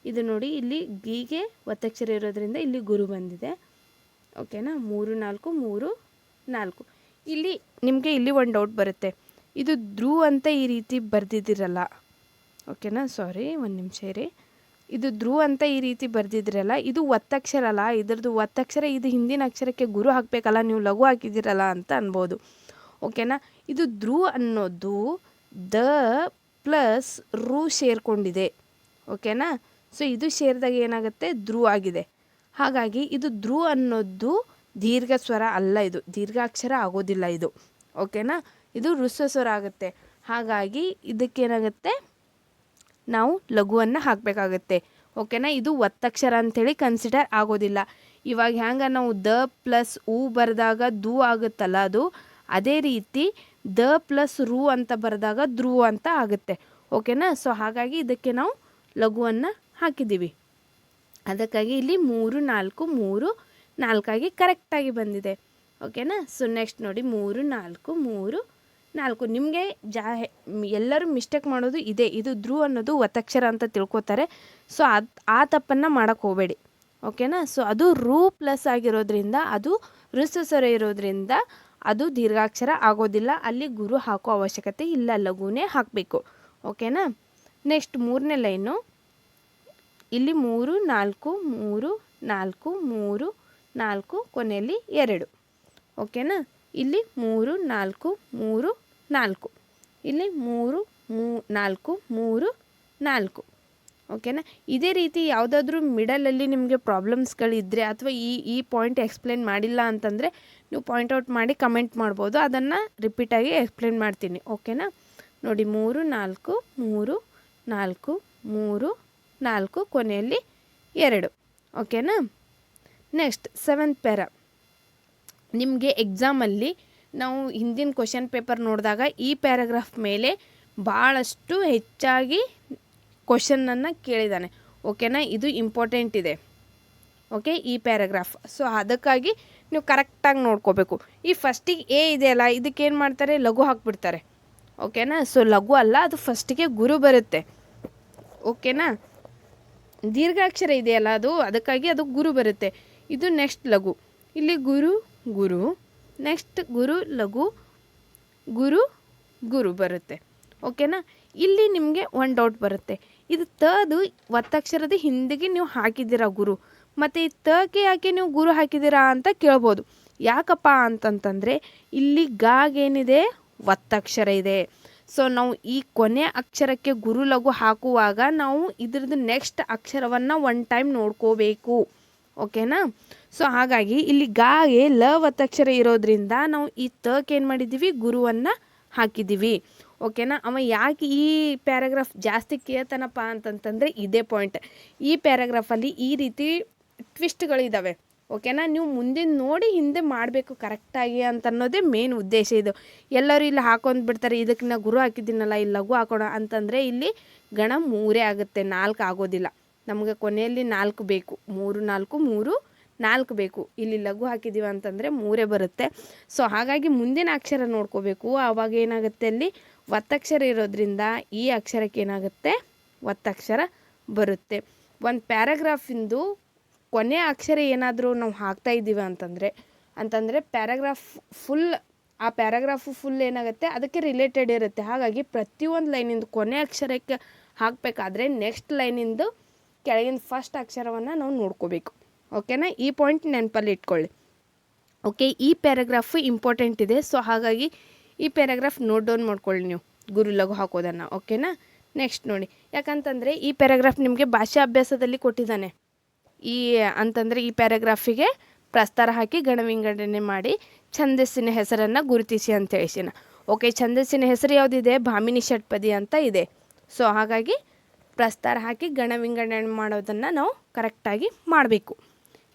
[SPEAKER 1] ಇದು ನೋಡಿ, ಇಲ್ಲಿ ಗೀಗೆ ಒತ್ತಕ್ಷರ ಇರೋದ್ರಿಂದ ಇಲ್ಲಿ ಗುರು ಬಂದಿದೆ. ಓಕೆನಾ ಮೂರು, ನಾಲ್ಕು ಮೂರು, ನಾಲ್ಕು. ಇಲ್ಲಿ ನಿಮಗೆ ಇಲ್ಲಿ ಒಂದು ಡೌಟ್ ಬರುತ್ತೆ. ಇದು ಧ್ರುವ ಅಂತ ಈ ರೀತಿ ಬರೆದಿದ್ದೀರಲ್ಲ. ಓಕೆನಾ ಸಾರಿ ಒಂದು ನಿಮಿಷ ಇರಿ. ಇದು ಧ್ರುವ ಅಂತ ಈ ರೀತಿ ಬರೆದಿದ್ರಲ್ಲ ಇದು ಒತ್ತಕ್ಷರ ಅಲ್ಲ ಇದ್ರದ್ದು ಒತ್ತಕ್ಷರ, ಇದು ಹಿಂದಿನ ಅಕ್ಷರಕ್ಕೆ ಗುರು ಹಾಕಬೇಕಲ್ಲ, ನೀವು ಲಘು ಹಾಕಿದ್ದೀರಲ್ಲ ಅಂತ ಅನ್ಬೋದು. ಓಕೆನಾ ಇದು ಧ್ರು ಅನ್ನೋದು ದ ಪ್ಲಸ್ ರು ಸೇರಿಕೊಂಡಿದೆ. ಓಕೆನಾ? ಸೊ, ಇದು ಸೇರಿದಾಗ ಏನಾಗುತ್ತೆ? ಧ್ರುವ ಆಗಿದೆ. ಹಾಗಾಗಿ ಇದು ಧ್ರು ಅನ್ನೋದು ದೀರ್ಘ ಸ್ವರ ಅಲ್ಲ ಇದು. ದೀರ್ಘಾಕ್ಷರ ಆಗೋದಿಲ್ಲ ಇದು. ಓಕೆನಾ? ಇದು ಋಸ್ವ ಸ್ವರ ಆಗುತ್ತೆ. ಹಾಗಾಗಿ ಇದಕ್ಕೇನಾಗುತ್ತೆ? ನಾವು ಲಘುವನ್ನು ಹಾಕಬೇಕಾಗತ್ತೆ. ಓಕೆನಾ? ಇದು ಒತ್ತಕ್ಷರ ಅಂಥೇಳಿ ಕನ್ಸಿಡರ್ ಆಗೋದಿಲ್ಲ. ಇವಾಗ ಹ್ಯಾಂಗ ನಾವು ದ ಪ್ಲಸ್ ಉ ಬರೆದಾಗ ದು ಆಗುತ್ತಲ್ಲ ಅದು? ಅದೇ ರೀತಿ ದ ಪ್ಲಸ್ ರು ಅಂತ ಬರೆದಾಗ ಧ್ರುವ ಅಂತ ಆಗುತ್ತೆ. ಓಕೆನಾ? ಸೊ ಹಾಗಾಗಿ ಇದಕ್ಕೆ ನಾವು ಲಘುವನ್ನು ಹಾಕಿದ್ದೀವಿ. ಅದಕ್ಕಾಗಿ ಇಲ್ಲಿ ಮೂರು, ನಾಲ್ಕು, ಮೂರು, ನಾಲ್ಕಾಗಿ ಕರೆಕ್ಟಾಗಿ ಬಂದಿದೆ. ಓಕೆನಾ? ಸೊ ನೆಕ್ಸ್ಟ್ ನೋಡಿ, ಮೂರು, ನಾಲ್ಕು ಮೂರು, ನಾಲ್ಕು. ನಿಮಗೆ ಜಾ ಎಲ್ಲರೂ ಮಿಸ್ಟೇಕ್ ಮಾಡೋದು ಇದೆ. ಇದು ಧ್ರುವ ಅನ್ನೋದು ಒತ್ತಕ್ಷರ ಅಂತ ತಿಳ್ಕೊತಾರೆ. ಸೊ ಅದು, ಆ ತಪ್ಪನ್ನು ಮಾಡೋಕ್ಕೆ ಹೋಗಬೇಡಿ. ಓಕೆನಾ? ಸೊ ಅದು ರು ಪ್ಲಸ್ ಆಗಿರೋದ್ರಿಂದ, ಅದು ಋಸ್ವರ ಇರೋದ್ರಿಂದ ಅದು ದೀರ್ಘಾಕ್ಷರ ಆಗೋದಿಲ್ಲ. ಅಲ್ಲಿ ಗುರು ಹಾಕೋ ಅವಶ್ಯಕತೆ ಇಲ್ಲ. ಲಘುನೇ ಹಾಕಬೇಕು. ಓಕೆನಾ? ನೆಕ್ಸ್ಟ್ ಮೂರನೇ ಲೈನು ಇಲ್ಲಿ ಮೂರು, ನಾಲ್ಕು ಮೂರು ನಾಲ್ಕು ಮೂರು, ನಾಲ್ಕು, ಕೊನೆಯಲ್ಲಿ ಎರಡು. ಓಕೆನಾ? ಇಲ್ಲಿ ಮೂರು, ನಾಲ್ಕು ಮೂರು, ನಾಲ್ಕು. ಇಲ್ಲಿ ಮೂರು, ಮೂ, ನಾಲ್ಕು, ಮೂರು, ನಾಲ್ಕು. ಓಕೆನಾ? ಇದೇ ರೀತಿ ಯಾವುದಾದ್ರೂ ಮಿಡಲಲ್ಲಿ ನಿಮಗೆ ಪ್ರಾಬ್ಲಮ್ಸ್ಗಳಿದ್ದರೆ ಅಥವಾ ಈ ಈ ಪಾಯಿಂಟ್ ಎಕ್ಸ್ಪ್ಲೇನ್ ಮಾಡಿಲ್ಲ ಅಂತಂದರೆ ನೀವು ಪಾಯಿಂಟ್ ಔಟ್ ಮಾಡಿ ಕಮೆಂಟ್ ಮಾಡ್ಬೋದು. ಅದನ್ನು ರಿಪೀಟಾಗಿ ಎಕ್ಸ್ಪ್ಲೇನ್ ಮಾಡ್ತೀನಿ. ಓಕೆನಾ ನೋಡಿ, ಮೂರು, ನಾಲ್ಕು ಮೂರು ನಾಲ್ಕು ಮೂರು, ನಾಲ್ಕು, ಕೊನೆಯಲ್ಲಿ ಎರಡು. ಓಕೆನಾ ನೆಕ್ಸ್ಟ್ ಸೆವೆಂತ್ ಪ್ಯಾರ ನಿಮಗೆ ಎಕ್ಸಾಮಲ್ಲಿ ನಾವು ಹಿಂದಿನ ಕ್ವಶನ್ ಪೇಪರ್ ನೋಡಿದಾಗ ಈ ಪ್ಯಾರಾಗ್ರಾಫ್ ಮೇಲೆ ಭಾಳಷ್ಟು ಹೆಚ್ಚಾಗಿ ಕ್ವಶನನ್ನು ಕೇಳಿದ್ದಾನೆ ಓಕೆನಾ ಇದು ಇಂಪಾರ್ಟೆಂಟ್ ಇದೆ. ಓಕೆ, ಈ ಪ್ಯಾರಾಗ್ರಾಫ್. ಸೊ ಅದಕ್ಕಾಗಿ ನೀವು ಕರೆಕ್ಟಾಗಿ ನೋಡ್ಕೋಬೇಕು. ಈ ಫಸ್ಟಿಗೆ ಎ ಇದೆಯಲ್ಲ ಇದಕ್ಕೇನು ಮಾಡ್ತಾರೆ? ಲಘು ಹಾಕ್ಬಿಡ್ತಾರೆ. ಓಕೆನಾ? ಸೊ ಲಘು ಅಲ್ಲ, ಅದು ಫಸ್ಟಿಗೆ ಗುರು ಬರುತ್ತೆ. ಓಕೆನಾ? ದೀರ್ಘಾಕ್ಷರ ಇದೆಯಲ್ಲ ಅದು, ಅದಕ್ಕಾಗಿ ಅದು ಗುರು ಬರುತ್ತೆ. ಇದು ನೆಕ್ಸ್ಟ್ ಲಘು. ಇಲ್ಲಿ ಗುರು ಗುರು ನೆಕ್ಸ್ಟ್ ಗುರು, ಲಘು, ಗುರು ಗುರು ಬರುತ್ತೆ. ಓಕೆನಾ? ಇಲ್ಲಿ ನಿಮಗೆ ಒನ್ ಡೌಟ್ ಬರುತ್ತೆ. ಇದು ತದು ಒತ್ತಕ್ಷರದ ಹಿಂದಿಗೆ ನೀವು ಹಾಕಿದ್ದೀರಾ ಗುರು. ಮತ್ತು ಈ ತಕ್ಕೆ ಯಾಕೆ ನೀವು ಗುರು ಹಾಕಿದ್ದೀರಾ ಅಂತ ಕೇಳ್ಬೋದು. ಯಾಕಪ್ಪ ಅಂತಂತಂದರೆ ಇಲ್ಲಿ ಗಾಗೇನಿದೆ ಒತ್ತಕ್ಷರ ಇದೆ. ಸೊ ನಾವು ಈ ಕೊನೆ ಅಕ್ಷರಕ್ಕೆ ಗುರು ಲಘು ಹಾಕುವಾಗ ನಾವು ಇದ್ರದ್ದು ನೆಕ್ಸ್ಟ್ ಅಕ್ಷರವನ್ನು ಒನ್ ಟೈಮ್ ನೋಡ್ಕೋಬೇಕು. ಓಕೆನಾ ಸೊ ಹಾಗಾಗಿ ಇಲ್ಲಿ ಗಾಗೆ ಲ ಒತ್ತಕ್ಷರ ಇರೋದ್ರಿಂದ ನಾವು ಈ ತಕ್ಕೆ ಏನು ಮಾಡಿದ್ದೀವಿ? ಗುರುವನ್ನು ಹಾಕಿದ್ದೀವಿ. ಓಕೆನಾ ಅವ ಯಾಕೆ ಈ ಪ್ಯಾರಾಗ್ರಾಫ್ ಜಾಸ್ತಿ ಕೇಳ್ತಾನಪ್ಪ ಅಂತಂತಂದರೆ ಇದೇ ಪಾಯಿಂಟ್ ಈ ಪ್ಯಾರಾಗ್ರಾಫಲ್ಲಿ ಈ ರೀತಿ ಟ್ವಿಸ್ಟ್ಗಳಿದ್ದಾವೆ ಓಕೆನಾ ನೀವು ಮುಂದಿನ ನೋಡಿ ಹಿಂದೆ ಮಾಡಬೇಕು ಕರೆಕ್ಟಾಗಿ ಅಂತ ಅನ್ನೋದೇ ಮೇನ್ ಉದ್ದೇಶ ಇದು. ಎಲ್ಲರೂ ಇಲ್ಲಿ ಹಾಕೊಂಡು ಬಿಡ್ತಾರೆ ಇದಕ್ಕೆ ನಾ ಗುರು ಹಾಕಿದ್ದೀನಲ್ಲ, ಇಲ್ಲಿ ಲಘು ಹಾಕೋಣ ಅಂತಂದರೆ ಇಲ್ಲಿ ಗಣ ಮೂರೇ ಆಗುತ್ತೆ, ನಾಲ್ಕು ಆಗೋದಿಲ್ಲ. ನಮಗೆ ಕೊನೆಯಲ್ಲಿ ನಾಲ್ಕು ಬೇಕು. ಮೂರು, ನಾಲ್ಕು ಮೂರು, ನಾಲ್ಕು ಬೇಕು. ಇಲ್ಲಿ ಲಘು ಹಾಕಿದ್ದೀವಿ ಅಂತಂದರೆ ಮೂರೇ ಬರುತ್ತೆ. ಸೊ ಹಾಗಾಗಿ ಮುಂದಿನ ಅಕ್ಷರ ನೋಡ್ಕೋಬೇಕು. ಆವಾಗ ಏನಾಗುತ್ತೆ ಅಲ್ಲಿ? ಒತ್ತಕ್ಷರ ಇರೋದ್ರಿಂದ ಈ ಅಕ್ಷರಕ್ಕೆ ಏನಾಗುತ್ತೆ? ಒತ್ತಕ್ಷರ ಬರುತ್ತೆ. ಒಂದು ಪ್ಯಾರಾಗ್ರಾಫಿಂದು ಕೊನೆಯ ಅಕ್ಷರ ಏನಾದರೂ ನಾವು ಹಾಕ್ತಾ ಇದ್ದೀವಿ ಅಂತಂದರೆ ಅಂತಂದರೆ ಪ್ಯಾರಾಗ್ರಾಫ್ ಫುಲ್, ಆ ಪ್ಯಾರಾಗ್ರಾಫು ಫುಲ್ ಏನಾಗುತ್ತೆ, ಅದಕ್ಕೆ ರಿಲೇಟೆಡ್ ಇರುತ್ತೆ. ಹಾಗಾಗಿ ಪ್ರತಿಯೊಂದು ಲೈನಿಂದು ಕೊನೆ ಅಕ್ಷರಕ್ಕೆ ಹಾಕಬೇಕಾದ್ರೆ ನೆಕ್ಸ್ಟ್ ಲೈನಿಂದು ಕೆಳಗಿನ ಫಸ್ಟ್ ಅಕ್ಷರವನ್ನು ನಾವು ನೋಡ್ಕೋಬೇಕು. ಓಕೆನಾ ಈ ಪಾಯಿಂಟ್ ನೆನಪಲ್ಲಿ ಇಟ್ಕೊಳ್ಳಿ. ಓಕೆ ಈ ಪ್ಯಾರಾಗ್ರಾಫು ಇಂಪಾರ್ಟೆಂಟ್ ಇದೆ. ಸೊ ಹಾಗಾಗಿ ಈ ಪ್ಯಾರಾಗ್ರಾಫ್ ನೋಟ್ ಡೌನ್ ಮಾಡ್ಕೊಳ್ಳಿ ನೀವು. ಗುರು ಲಘು ಹಾಕೋದನ್ನು. ಓಕೆನಾ ನೆಕ್ಸ್ಟ್ ನೋಡಿ. ಯಾಕಂತಂದರೆ ಈ ಪ್ಯಾರಾಗ್ರಾಫ್ ನಿಮಗೆ ಭಾಷಾ ಅಭ್ಯಾಸದಲ್ಲಿ ಕೊಟ್ಟಿದ್ದಾನೆ. ಈ ಅಂತಂದರೆ ಈ ಪ್ಯಾರಾಗ್ರಾಫಿಗೆ ಪ್ರಸ್ತಾರ ಹಾಕಿ ಗಣವಿಂಗಡಣೆ ಮಾಡಿ ಛಂದಸ್ಸಿನ ಹೆಸರನ್ನು ಗುರುತಿಸಿ ಅಂತ ಹೇಳಿಸಿನ. ಓಕೆ, ಛಂದಸ್ಸಿನ ಹೆಸರು ಯಾವುದಿದೆ? ಭಾಮಿನಿ ಷಟ್ಪದಿ ಅಂತ ಇದೆ. ಸೊ ಹಾಗಾಗಿ ಪ್ರಸ್ತಾರ ಹಾಕಿ ಗಣವಿಂಗಡಣೆ ಮಾಡೋದನ್ನು ನಾವು ಕರೆಕ್ಟಾಗಿ ಮಾಡಬೇಕು.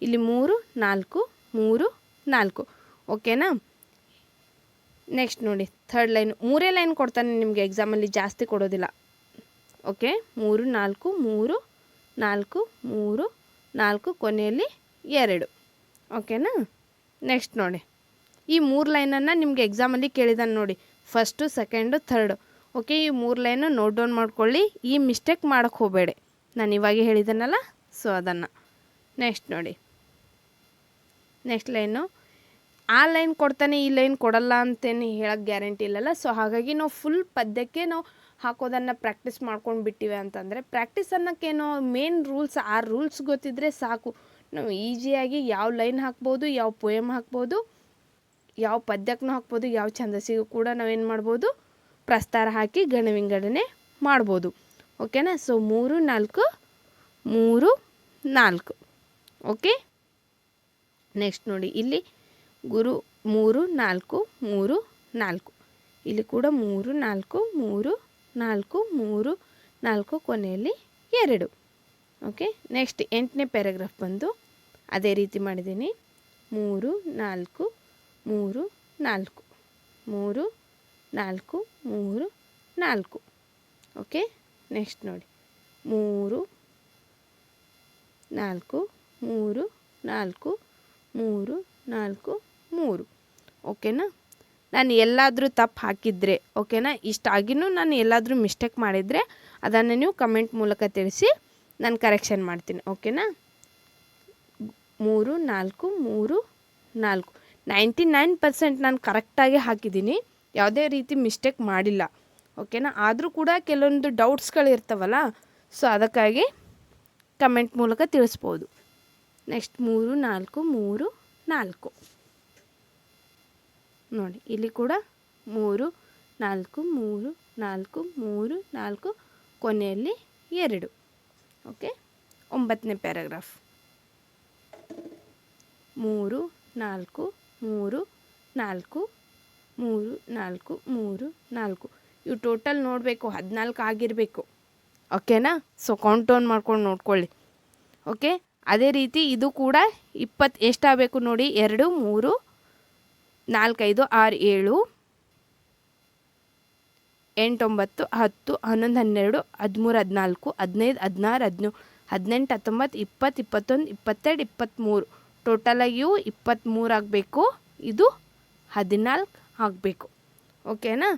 [SPEAKER 1] ಇಲ್ಲಿ ಮೂರು, ನಾಲ್ಕು ಮೂರು, ನಾಲ್ಕು. ಓಕೆನಾ? ನೆಕ್ಸ್ಟ್ ನೋಡಿ ಥರ್ಡ್ ಲೈನ್ ಮೂರೇ ಲೈನ್ ಕೊಡ್ತಾನೆ ನಿಮಗೆ ಎಕ್ಸಾಮಲ್ಲಿ ಜಾಸ್ತಿ ಕೊಡೋದಿಲ್ಲ. ಓಕೆ, ಮೂರು, ನಾಲ್ಕು ಮೂರು ನಾಲ್ಕು, ಮೂರು ನಾಲ್ಕು ಕೊನೆಯಲ್ಲಿ ಎರಡು. ಓಕೆನಾ ನೆಕ್ಸ್ಟ್ ನೋಡಿ. ಈ ಮೂರು ಲೈನನ್ನು ನಿಮಗೆ ಎಕ್ಸಾಮಲ್ಲಿ ಕೇಳಿದಾನೆ ನೋಡಿ. ಫಸ್ಟು ಸೆಕೆಂಡು ಥರ್ಡು ಓಕೆ ಈ ಮೂರು ಲೈನು ನೋಟ್ ಡೌನ್ ಮಾಡ್ಕೊಳ್ಳಿ. ಈ ಮಿಸ್ಟೇಕ್ ಮಾಡೋಕ್ಕೆ ಹೋಗಬೇಡಿ. ನಾನು ಇವಾಗ ಹೇಳಿದನಲ್ಲ? ಸೊ ಅದನ್ನು. ನೆಕ್ಸ್ಟ್ ನೋಡಿ. ನೆಕ್ಸ್ಟ್ ಲೈನು ಆ ಲೈನ್ ಕೊಡ್ತಾನೆ, ಈ ಲೈನ್ ಕೊಡಲ್ಲ ಅಂತೇನು ಹೇಳೋಕ್ಕೆ ಗ್ಯಾರಂಟಿ ಇಲ್ಲಲ್ಲ? ಸೊ ಹಾಗಾಗಿ ನಾವು ಫುಲ್ ಪದ್ಯಕ್ಕೆ ನಾವು ಹಾಕೋದನ್ನು ಪ್ರಾಕ್ಟೀಸ್ ಮಾಡ್ಕೊಂಡು ಬಿಟ್ಟಿವೆ ಅಂತಂದರೆ ಪ್ರಾಕ್ಟೀಸ್ ಅನ್ನೋಕ್ಕೇನೋ ಮೇನ್ ರೂಲ್ಸ್ ಆ ರೂಲ್ಸ್ ಗೊತ್ತಿದ್ದರೆ ಸಾಕು. ನಾವು ಈಸಿಯಾಗಿ ಯಾವ ಲೈನ್ ಹಾಕ್ಬೋದು, ಯಾವ ಪೊಯಮ್ ಹಾಕ್ಬೋದು, ಯಾವ ಪದ್ಯಕ್ಕೂ ಹಾಕ್ಬೋದು, ಯಾವ ಛಂದಸ್ಸಿಗೂ ಕೂಡ ನಾವೇನು ಮಾಡ್ಬೋದು, ಪ್ರಸ್ತಾರ ಹಾಕಿ ಗಣ ವಿಂಗಡಣೆ ಮಾಡ್ಬೋದು ಓಕೆನಾ ಸೊ ಮೂರು, ನಾಲ್ಕು ಮೂರು, ನಾಲ್ಕು. ಓಕೆ ನೆಕ್ಸ್ಟ್ ನೋಡಿ, ಇಲ್ಲಿ ಗುರು ಮೂರು, ನಾಲ್ಕು ಮೂರು, ನಾಲ್ಕು. ಇಲ್ಲಿ ಕೂಡ ಮೂರು, ನಾಲ್ಕು, ಮೂರು ನಾಲ್ಕು, ಮೂರು, ನಾಲ್ಕು ಕೊನೆಯಲ್ಲಿ ಎರಡು. ಓಕೆ ನೆಕ್ಸ್ಟ್ ಎಂಟನೇ ಪ್ಯಾರಾಗ್ರಾಫ್ ಬಂದು ಅದೇ ರೀತಿ ಮಾಡಿದ್ದೀನಿ. ಮೂರು, ನಾಲ್ಕು ಮೂರು ನಾಲ್ಕು. ಮೂರು ನಾಲ್ಕು ಮೂರು, ನಾಲ್ಕು. ಓಕೆ ನೆಕ್ಸ್ಟ್ ನೋಡಿ. ಮೂರು, ನಾಲ್ಕು ಮೂರು ನಾಲ್ಕು ಮೂರು ನಾಲ್ಕು, ಮೂರು. ಓಕೆನಾ ನಾನು ಎಲ್ಲಾದರೂ ತಪ್ಪು ಹಾಕಿದರೆ, ಓಕೆನಾ? ಇಷ್ಟಾಗಿನೂ ನಾನು ಎಲ್ಲಾದರೂ ಮಿಸ್ಟೇಕ್ ಮಾಡಿದರೆ ಅದನ್ನು ನೀವು ಕಮೆಂಟ್ ಮೂಲಕ ತಿಳಿಸಿ ನಾನು ಕರೆಕ್ಷನ್ ಮಾಡ್ತೀನಿ, ಓಕೆನಾ? ಮೂರು, ನಾಲ್ಕು ಮೂರು, ನಾಲ್ಕು. ನೈಂಟಿ ನೈನ್ ಪರ್ಸೆಂಟ್ ನಾನು ಕರೆಕ್ಟಾಗಿ ಹಾಕಿದ್ದೀನಿ, ಯಾವುದೇ ರೀತಿ ಮಿಸ್ಟೇಕ್ ಮಾಡಿಲ್ಲ, ಓಕೆನಾ? ಆದರೂ ಕೂಡ ಕೆಲವೊಂದು ಡೌಟ್ಸ್ಗಳಿರ್ತಾವಲ್ಲ, ಸೊ ಅದಕ್ಕಾಗಿ ಕಮೆಂಟ್ ಮೂಲಕ ತಿಳಿಸ್ಬೋದು. ನೆಕ್ಸ್ಟ್ ಮೂರು, ನಾಲ್ಕು ಮೂರು, ನಾಲ್ಕು. ನೋಡಿ, ಇಲ್ಲಿ ಕೂಡ ಮೂರು, ನಾಲ್ಕು ಮೂರು ನಾಲ್ಕು ಮೂರು, ನಾಲ್ಕು, ಕೊನೆಯಲ್ಲಿ ಎರಡು. ಓಕೆ? ಒಂಬತ್ತನೇ ಪ್ಯಾರಾಗ್ರಾಫ್. ಮೂರು, ನಾಲ್ಕು ಮೂರು ನಾಲ್ಕು ಮೂರು ನಾಲ್ಕು ಮೂರು, ನಾಲ್ಕು. ಇವು ಟೋಟಲ್ ನೋಡಬೇಕು, ಹದಿನಾಲ್ಕು ಆಗಿರಬೇಕು. ಓಕೆನಾ? ಸೊ ಕೌಂಟ್ ಡೌನ್ ಮಾಡ್ಕೊಂಡು ನೋಡ್ಕೊಳ್ಳಿ. ಓಕೆ? ಅದೇ ರೀತಿ ಇದು ಕೂಡ ಇಪ್ಪತ್ತು ಎಷ್ಟಾಗಬೇಕು ನೋಡಿ, ಎರಡು, ಮೂರು ನಾಲ್ಕೈದು, ಆರು, ಏಳು, ಎಂಟೊಂಬತ್ತು, ಹತ್ತು, ಹನ್ನೊಂದು, ಹನ್ನೆರಡು, ಹದಿಮೂರು, ಹದಿನಾಲ್ಕು, ಹದಿನೈದು, ಹದಿನಾರು ಹದಿನೇಳು ಹದಿನೆಂಟು, ಹತ್ತೊಂಬತ್ತು, ಇಪ್ಪತ್ತು, ಇಪ್ಪತ್ತೊಂದು, ಇಪ್ಪತ್ತೆರಡು, ಇಪ್ಪತ್ತ್ಮೂರು. ಟೋಟಲ್ ಇವು ಇಪ್ಪತ್ತ್ಮೂರು ಆಗಬೇಕು. ಇದು ಹದಿನಾಲ್ಕು ಆಗಬೇಕು. ಓಕೆನಾ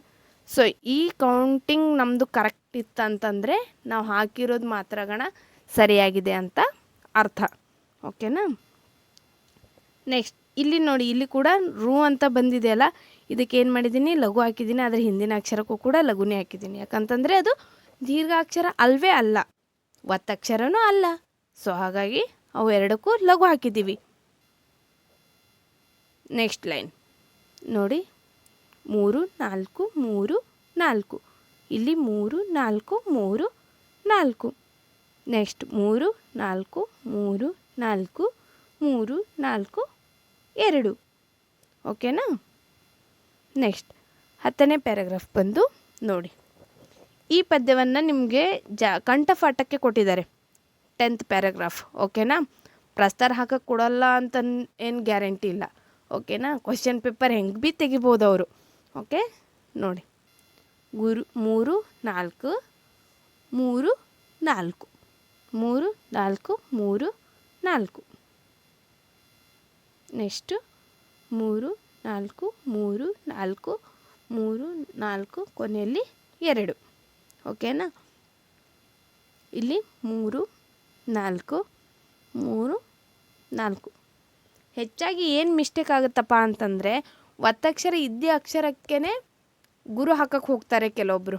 [SPEAKER 1] ಸೊ ಈ ಕೌಂಟಿಂಗ್ ನಮ್ಮದು ಕರೆಕ್ಟ್ ಇತ್ತು ಅಂತಂದರೆ ನಾವು ಹಾಕಿರೋದು ಮಾತ್ರ ಗಣ ಸರಿಯಾಗಿದೆ ಅಂತ ಅರ್ಥ. ಓಕೆನಾ ನೆಕ್ಸ್ಟ್ ಇಲ್ಲಿ ನೋಡಿ, ಇಲ್ಲಿ ಕೂಡ ರು ಅಂತ ಬಂದಿದೆಯಲ್ಲ ಇದಕ್ಕೆ ಏನು ಮಾಡಿದ್ದೀನಿ? ಲಘು ಹಾಕಿದ್ದೀನಿ, ಅದರ ಹಿಂದಿನ ಅಕ್ಷರಕ್ಕೂ ಕೂಡ ಲಘುನೇ ಹಾಕಿದ್ದೀನಿ. ಯಾಕಂತಂದರೆ ಅದು ದೀರ್ಘಾಕ್ಷರ ಅಲ್ವೇ ಅಲ್ಲ. ಒತ್ತಕ್ಷರನೂ ಅಲ್ಲ. ಸೊ ಹಾಗಾಗಿ ಅವು ಎರಡಕ್ಕೂ ಲಘು ಹಾಕಿದ್ದೀವಿ. ನೆಕ್ಸ್ಟ್ ಲೈನ್ ನೋಡಿ, ಮೂರು, ನಾಲ್ಕು ಮೂರು, ನಾಲ್ಕು. ಇಲ್ಲಿ ಮೂರು, ನಾಲ್ಕು ಮೂರು, ನಾಲ್ಕು. ನೆಕ್ಸ್ಟ್ ಮೂರು, ನಾಲ್ಕು ಮೂರು ನಾಲ್ಕು ಮೂರು, ನಾಲ್ಕು ಎರಡು. ಓಕೆನಾ ನೆಕ್ಸ್ಟ್ ಹತ್ತನೇ ಪ್ಯಾರಾಗ್ರಾಫ್ ಬಂದು ನೋಡಿ. ಈ ಪದ್ಯವನ್ನು ನಿಮಗೆ ಜ ಕಂಠಪಾಠಕ್ಕೆ ಕೊಟ್ಟಿದ್ದಾರೆ. ಟೆಂತ್ ಪ್ಯಾರಾಗ್ರಾಫ್ ಓಕೆನಾ ಪ್ರಸ್ತಾರ ಹಾಕಕ್ಕೆ ಕೊಡಲ್ಲ ಅಂತ ಏನು ಗ್ಯಾರಂಟಿ ಇಲ್ಲ. ಓಕೆನಾ ಕ್ವಶನ್ ಪೇಪರ್ ಹೆಂಗೆ ಭೀ ತೆಗಿಬೋದು ಅವರು? ಓಕೆ ನೋಡಿ. ಗುರು, ಮೂರು, ನಾಲ್ಕು ಮೂರು ನಾಲ್ಕು. ಮೂರು ನಾಲ್ಕು ಮೂರು, ನಾಲ್ಕು. ನೆಕ್ಸ್ಟು ಮೂರು, ನಾಲ್ಕು ಮೂರು ನಾಲ್ಕು ಮೂರು, ನಾಲ್ಕು, ಕೊನೆಯಲ್ಲಿ ಎರಡು. ಓಕೆನಾ? ಇಲ್ಲಿ ಮೂರು, ನಾಲ್ಕು ಮೂರು, ನಾಲ್ಕು. ಹೆಚ್ಚಾಗಿ ಏನು ಮಿಸ್ಟೇಕ್ ಆಗುತ್ತಪ್ಪ ಅಂತಂದರೆ, ಒತ್ತಕ್ಷರ ಇದ್ದ ಅಕ್ಷರಕ್ಕೇ ಗುರು ಹಾಕಕ್ಕೆ ಹೋಗ್ತಾರೆ ಕೆಲವೊಬ್ಬರು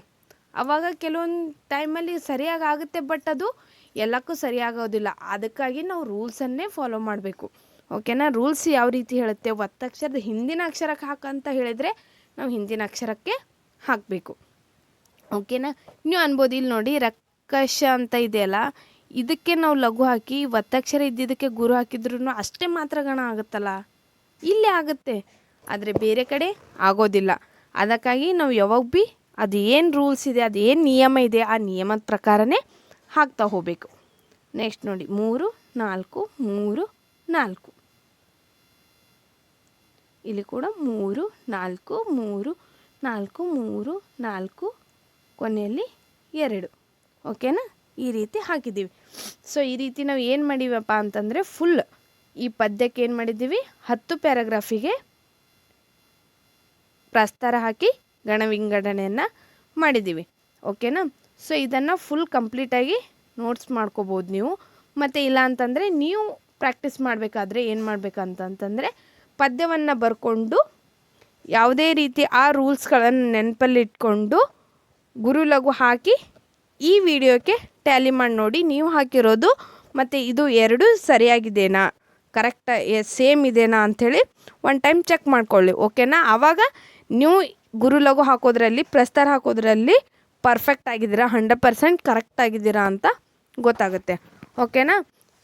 [SPEAKER 1] ಆವಾಗ ಕೆಲವೊಂದು ಟೈಮಲ್ಲಿ ಸರಿಯಾಗಿ ಆಗುತ್ತೆ ಬಟ್ ಅದು ಎಲ್ಲಕ್ಕೂ ಸರಿಯಾಗೋದಿಲ್ಲ. ಅದಕ್ಕಾಗಿ ನಾವು ರೂಲ್ಸನ್ನೇ ಫಾಲೋ ಮಾಡಬೇಕು. ಓಕೆನಾ? ರೂಲ್ಸ್ ಯಾವ ರೀತಿ ಹೇಳುತ್ತೆ? ಒತ್ತಕ್ಷರದ ಹಿಂದಿನ ಅಕ್ಷರಕ್ಕೆ ಹಾಕಂತ ಹೇಳಿದರೆ ನಾವು ಹಿಂದಿನ ಅಕ್ಷರಕ್ಕೆ ಹಾಕಬೇಕು. ಓಕೆನಾ? ನೀವು ಅನ್ಬೋದು, ಇಲ್ಲಿ ನೋಡಿ ರಕ್ಕಶ ಅಂತ ಇದೆಯಲ್ಲ, ಇದಕ್ಕೆ ನಾವು ಲಘು ಹಾಕಿ ಒತ್ತಕ್ಷರ ಇದ್ದಿದ್ದಕ್ಕೆ ಗುರು ಹಾಕಿದ್ರೂ ಅಷ್ಟೇ ಮಾತ್ರ ಗಣ ಆಗುತ್ತಲ್ಲ? ಇಲ್ಲಿ ಆಗುತ್ತೆ. ಆದರೆ ಬೇರೆ ಕಡೆ ಆಗೋದಿಲ್ಲ. ಅದಕ್ಕಾಗಿ ನಾವು ಯಾವಾಗ ಭೀ ಅದು ಏನು ರೂಲ್ಸ್ ಇದೆ ಅದು ಏನು ನಿಯಮ ಇದೆ, ಆ ನಿಯಮದ ಪ್ರಕಾರನೇ ಹಾಕ್ತಾ ಹೋಗಬೇಕು. ನೆಕ್ಸ್ಟ್ ನೋಡಿ, ಮೂರು, ನಾಲ್ಕು, ಮೂರು ನಾಲ್ಕು. ಇಲ್ಲಿ ಕೂಡ ಮೂರು, ನಾಲ್ಕು ಮೂರು ನಾಲ್ಕು ಮೂರು, ನಾಲ್ಕು, ಕೊನೆಯಲ್ಲಿ ಎರಡು. ಓಕೆನಾ? ಈ ರೀತಿ ಹಾಕಿದ್ದೀವಿ. ಸೊ ಈ ರೀತಿ ನಾವು ಏನು ಮಾಡಿವಪ್ಪ ಅಂತಂದರೆ ಫುಲ್ ಈ ಪದ್ಯಕ್ಕೆ ಏನು ಮಾಡಿದ್ದೀವಿ? ಹತ್ತು ಪ್ಯಾರಾಗ್ರಾಫಿಗೆ ಪ್ರಸ್ತಾರ ಹಾಕಿ ಗಣ ವಿಂಗಡಣೆಯನ್ನು ಮಾಡಿದ್ದೀವಿ. ಓಕೆನಾ? ಸೊ ಇದನ್ನು ಫುಲ್ ಕಂಪ್ಲೀಟಾಗಿ ನೋಟ್ಸ್ ಮಾಡ್ಕೋಬೋದು ನೀವು. ಮತ್ತು ಇಲ್ಲ ಅಂತಂದರೆ ನೀವು ಪ್ರಾಕ್ಟೀಸ್ ಮಾಡಬೇಕಾದ್ರೆ ಏನು ಮಾಡಬೇಕಂತಂತಂದರೆ ಪದ್ಯವನ್ನು ಬರ್ಕೊಂಡು ಯಾವುದೇ ರೀತಿ ಆ ರೂಲ್ಸ್ಗಳನ್ನು ನೆನಪಲ್ಲಿಟ್ಕೊಂಡು ಗುರು ಲಘು ಹಾಕಿ ಈ ವಿಡಿಯೋಕ್ಕೆ ಟ್ಯಾಲಿ ಮಾಡಿ ನೋಡಿ. ನೀವು ಹಾಕಿರೋದು ಮತ್ತು ಇದು ಎರಡು ಸರಿಯಾಗಿದೆನಾ? ಕರೆಕ್ಟ ಸೇಮ್ ಇದೆನಾ ಅಂಥೇಳಿ ಒನ್ ಟೈಮ್ ಚೆಕ್ ಮಾಡ್ಕೊಳ್ಳಿ ಓಕೆನಾ ಆವಾಗ ನೀವು ಗುರು ಲಘು ಹಾಕೋದ್ರಲ್ಲಿ, ಪ್ರಸ್ತಾರ ಹಾಕೋದ್ರಲ್ಲಿ ಪರ್ಫೆಕ್ಟ್ ಆಗಿದ್ದೀರಾ? ಹಂಡ್ರೆಡ್ ಪರ್ಸೆಂಟ್ ಕರೆಕ್ಟ್ ಆಗಿದ್ದೀರಾ ಅಂತ ಗೊತ್ತಾಗುತ್ತೆ ಓಕೆನಾ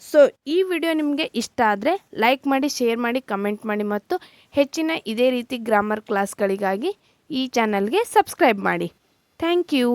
[SPEAKER 1] ಸೊ ಈ ವಿಡಿಯೋ ನಿಮಗೆ ಇಷ್ಟ ಆದರೆ ಲೈಕ್ ಮಾಡಿ ಶೇರ್ ಮಾಡಿ ಕಮೆಂಟ್ ಮಾಡಿ ಮತ್ತು ಹೆಚ್ಚಿನ ಇದೇ ರೀತಿ ಗ್ರಾಮರ್ ಕ್ಲಾಸ್ಗಳಿಗಾಗಿ ಈ ಚಾನಲ್ಗೆ ಸಬ್ಸ್ಕ್ರೈಬ್ ಮಾಡಿ. Thank you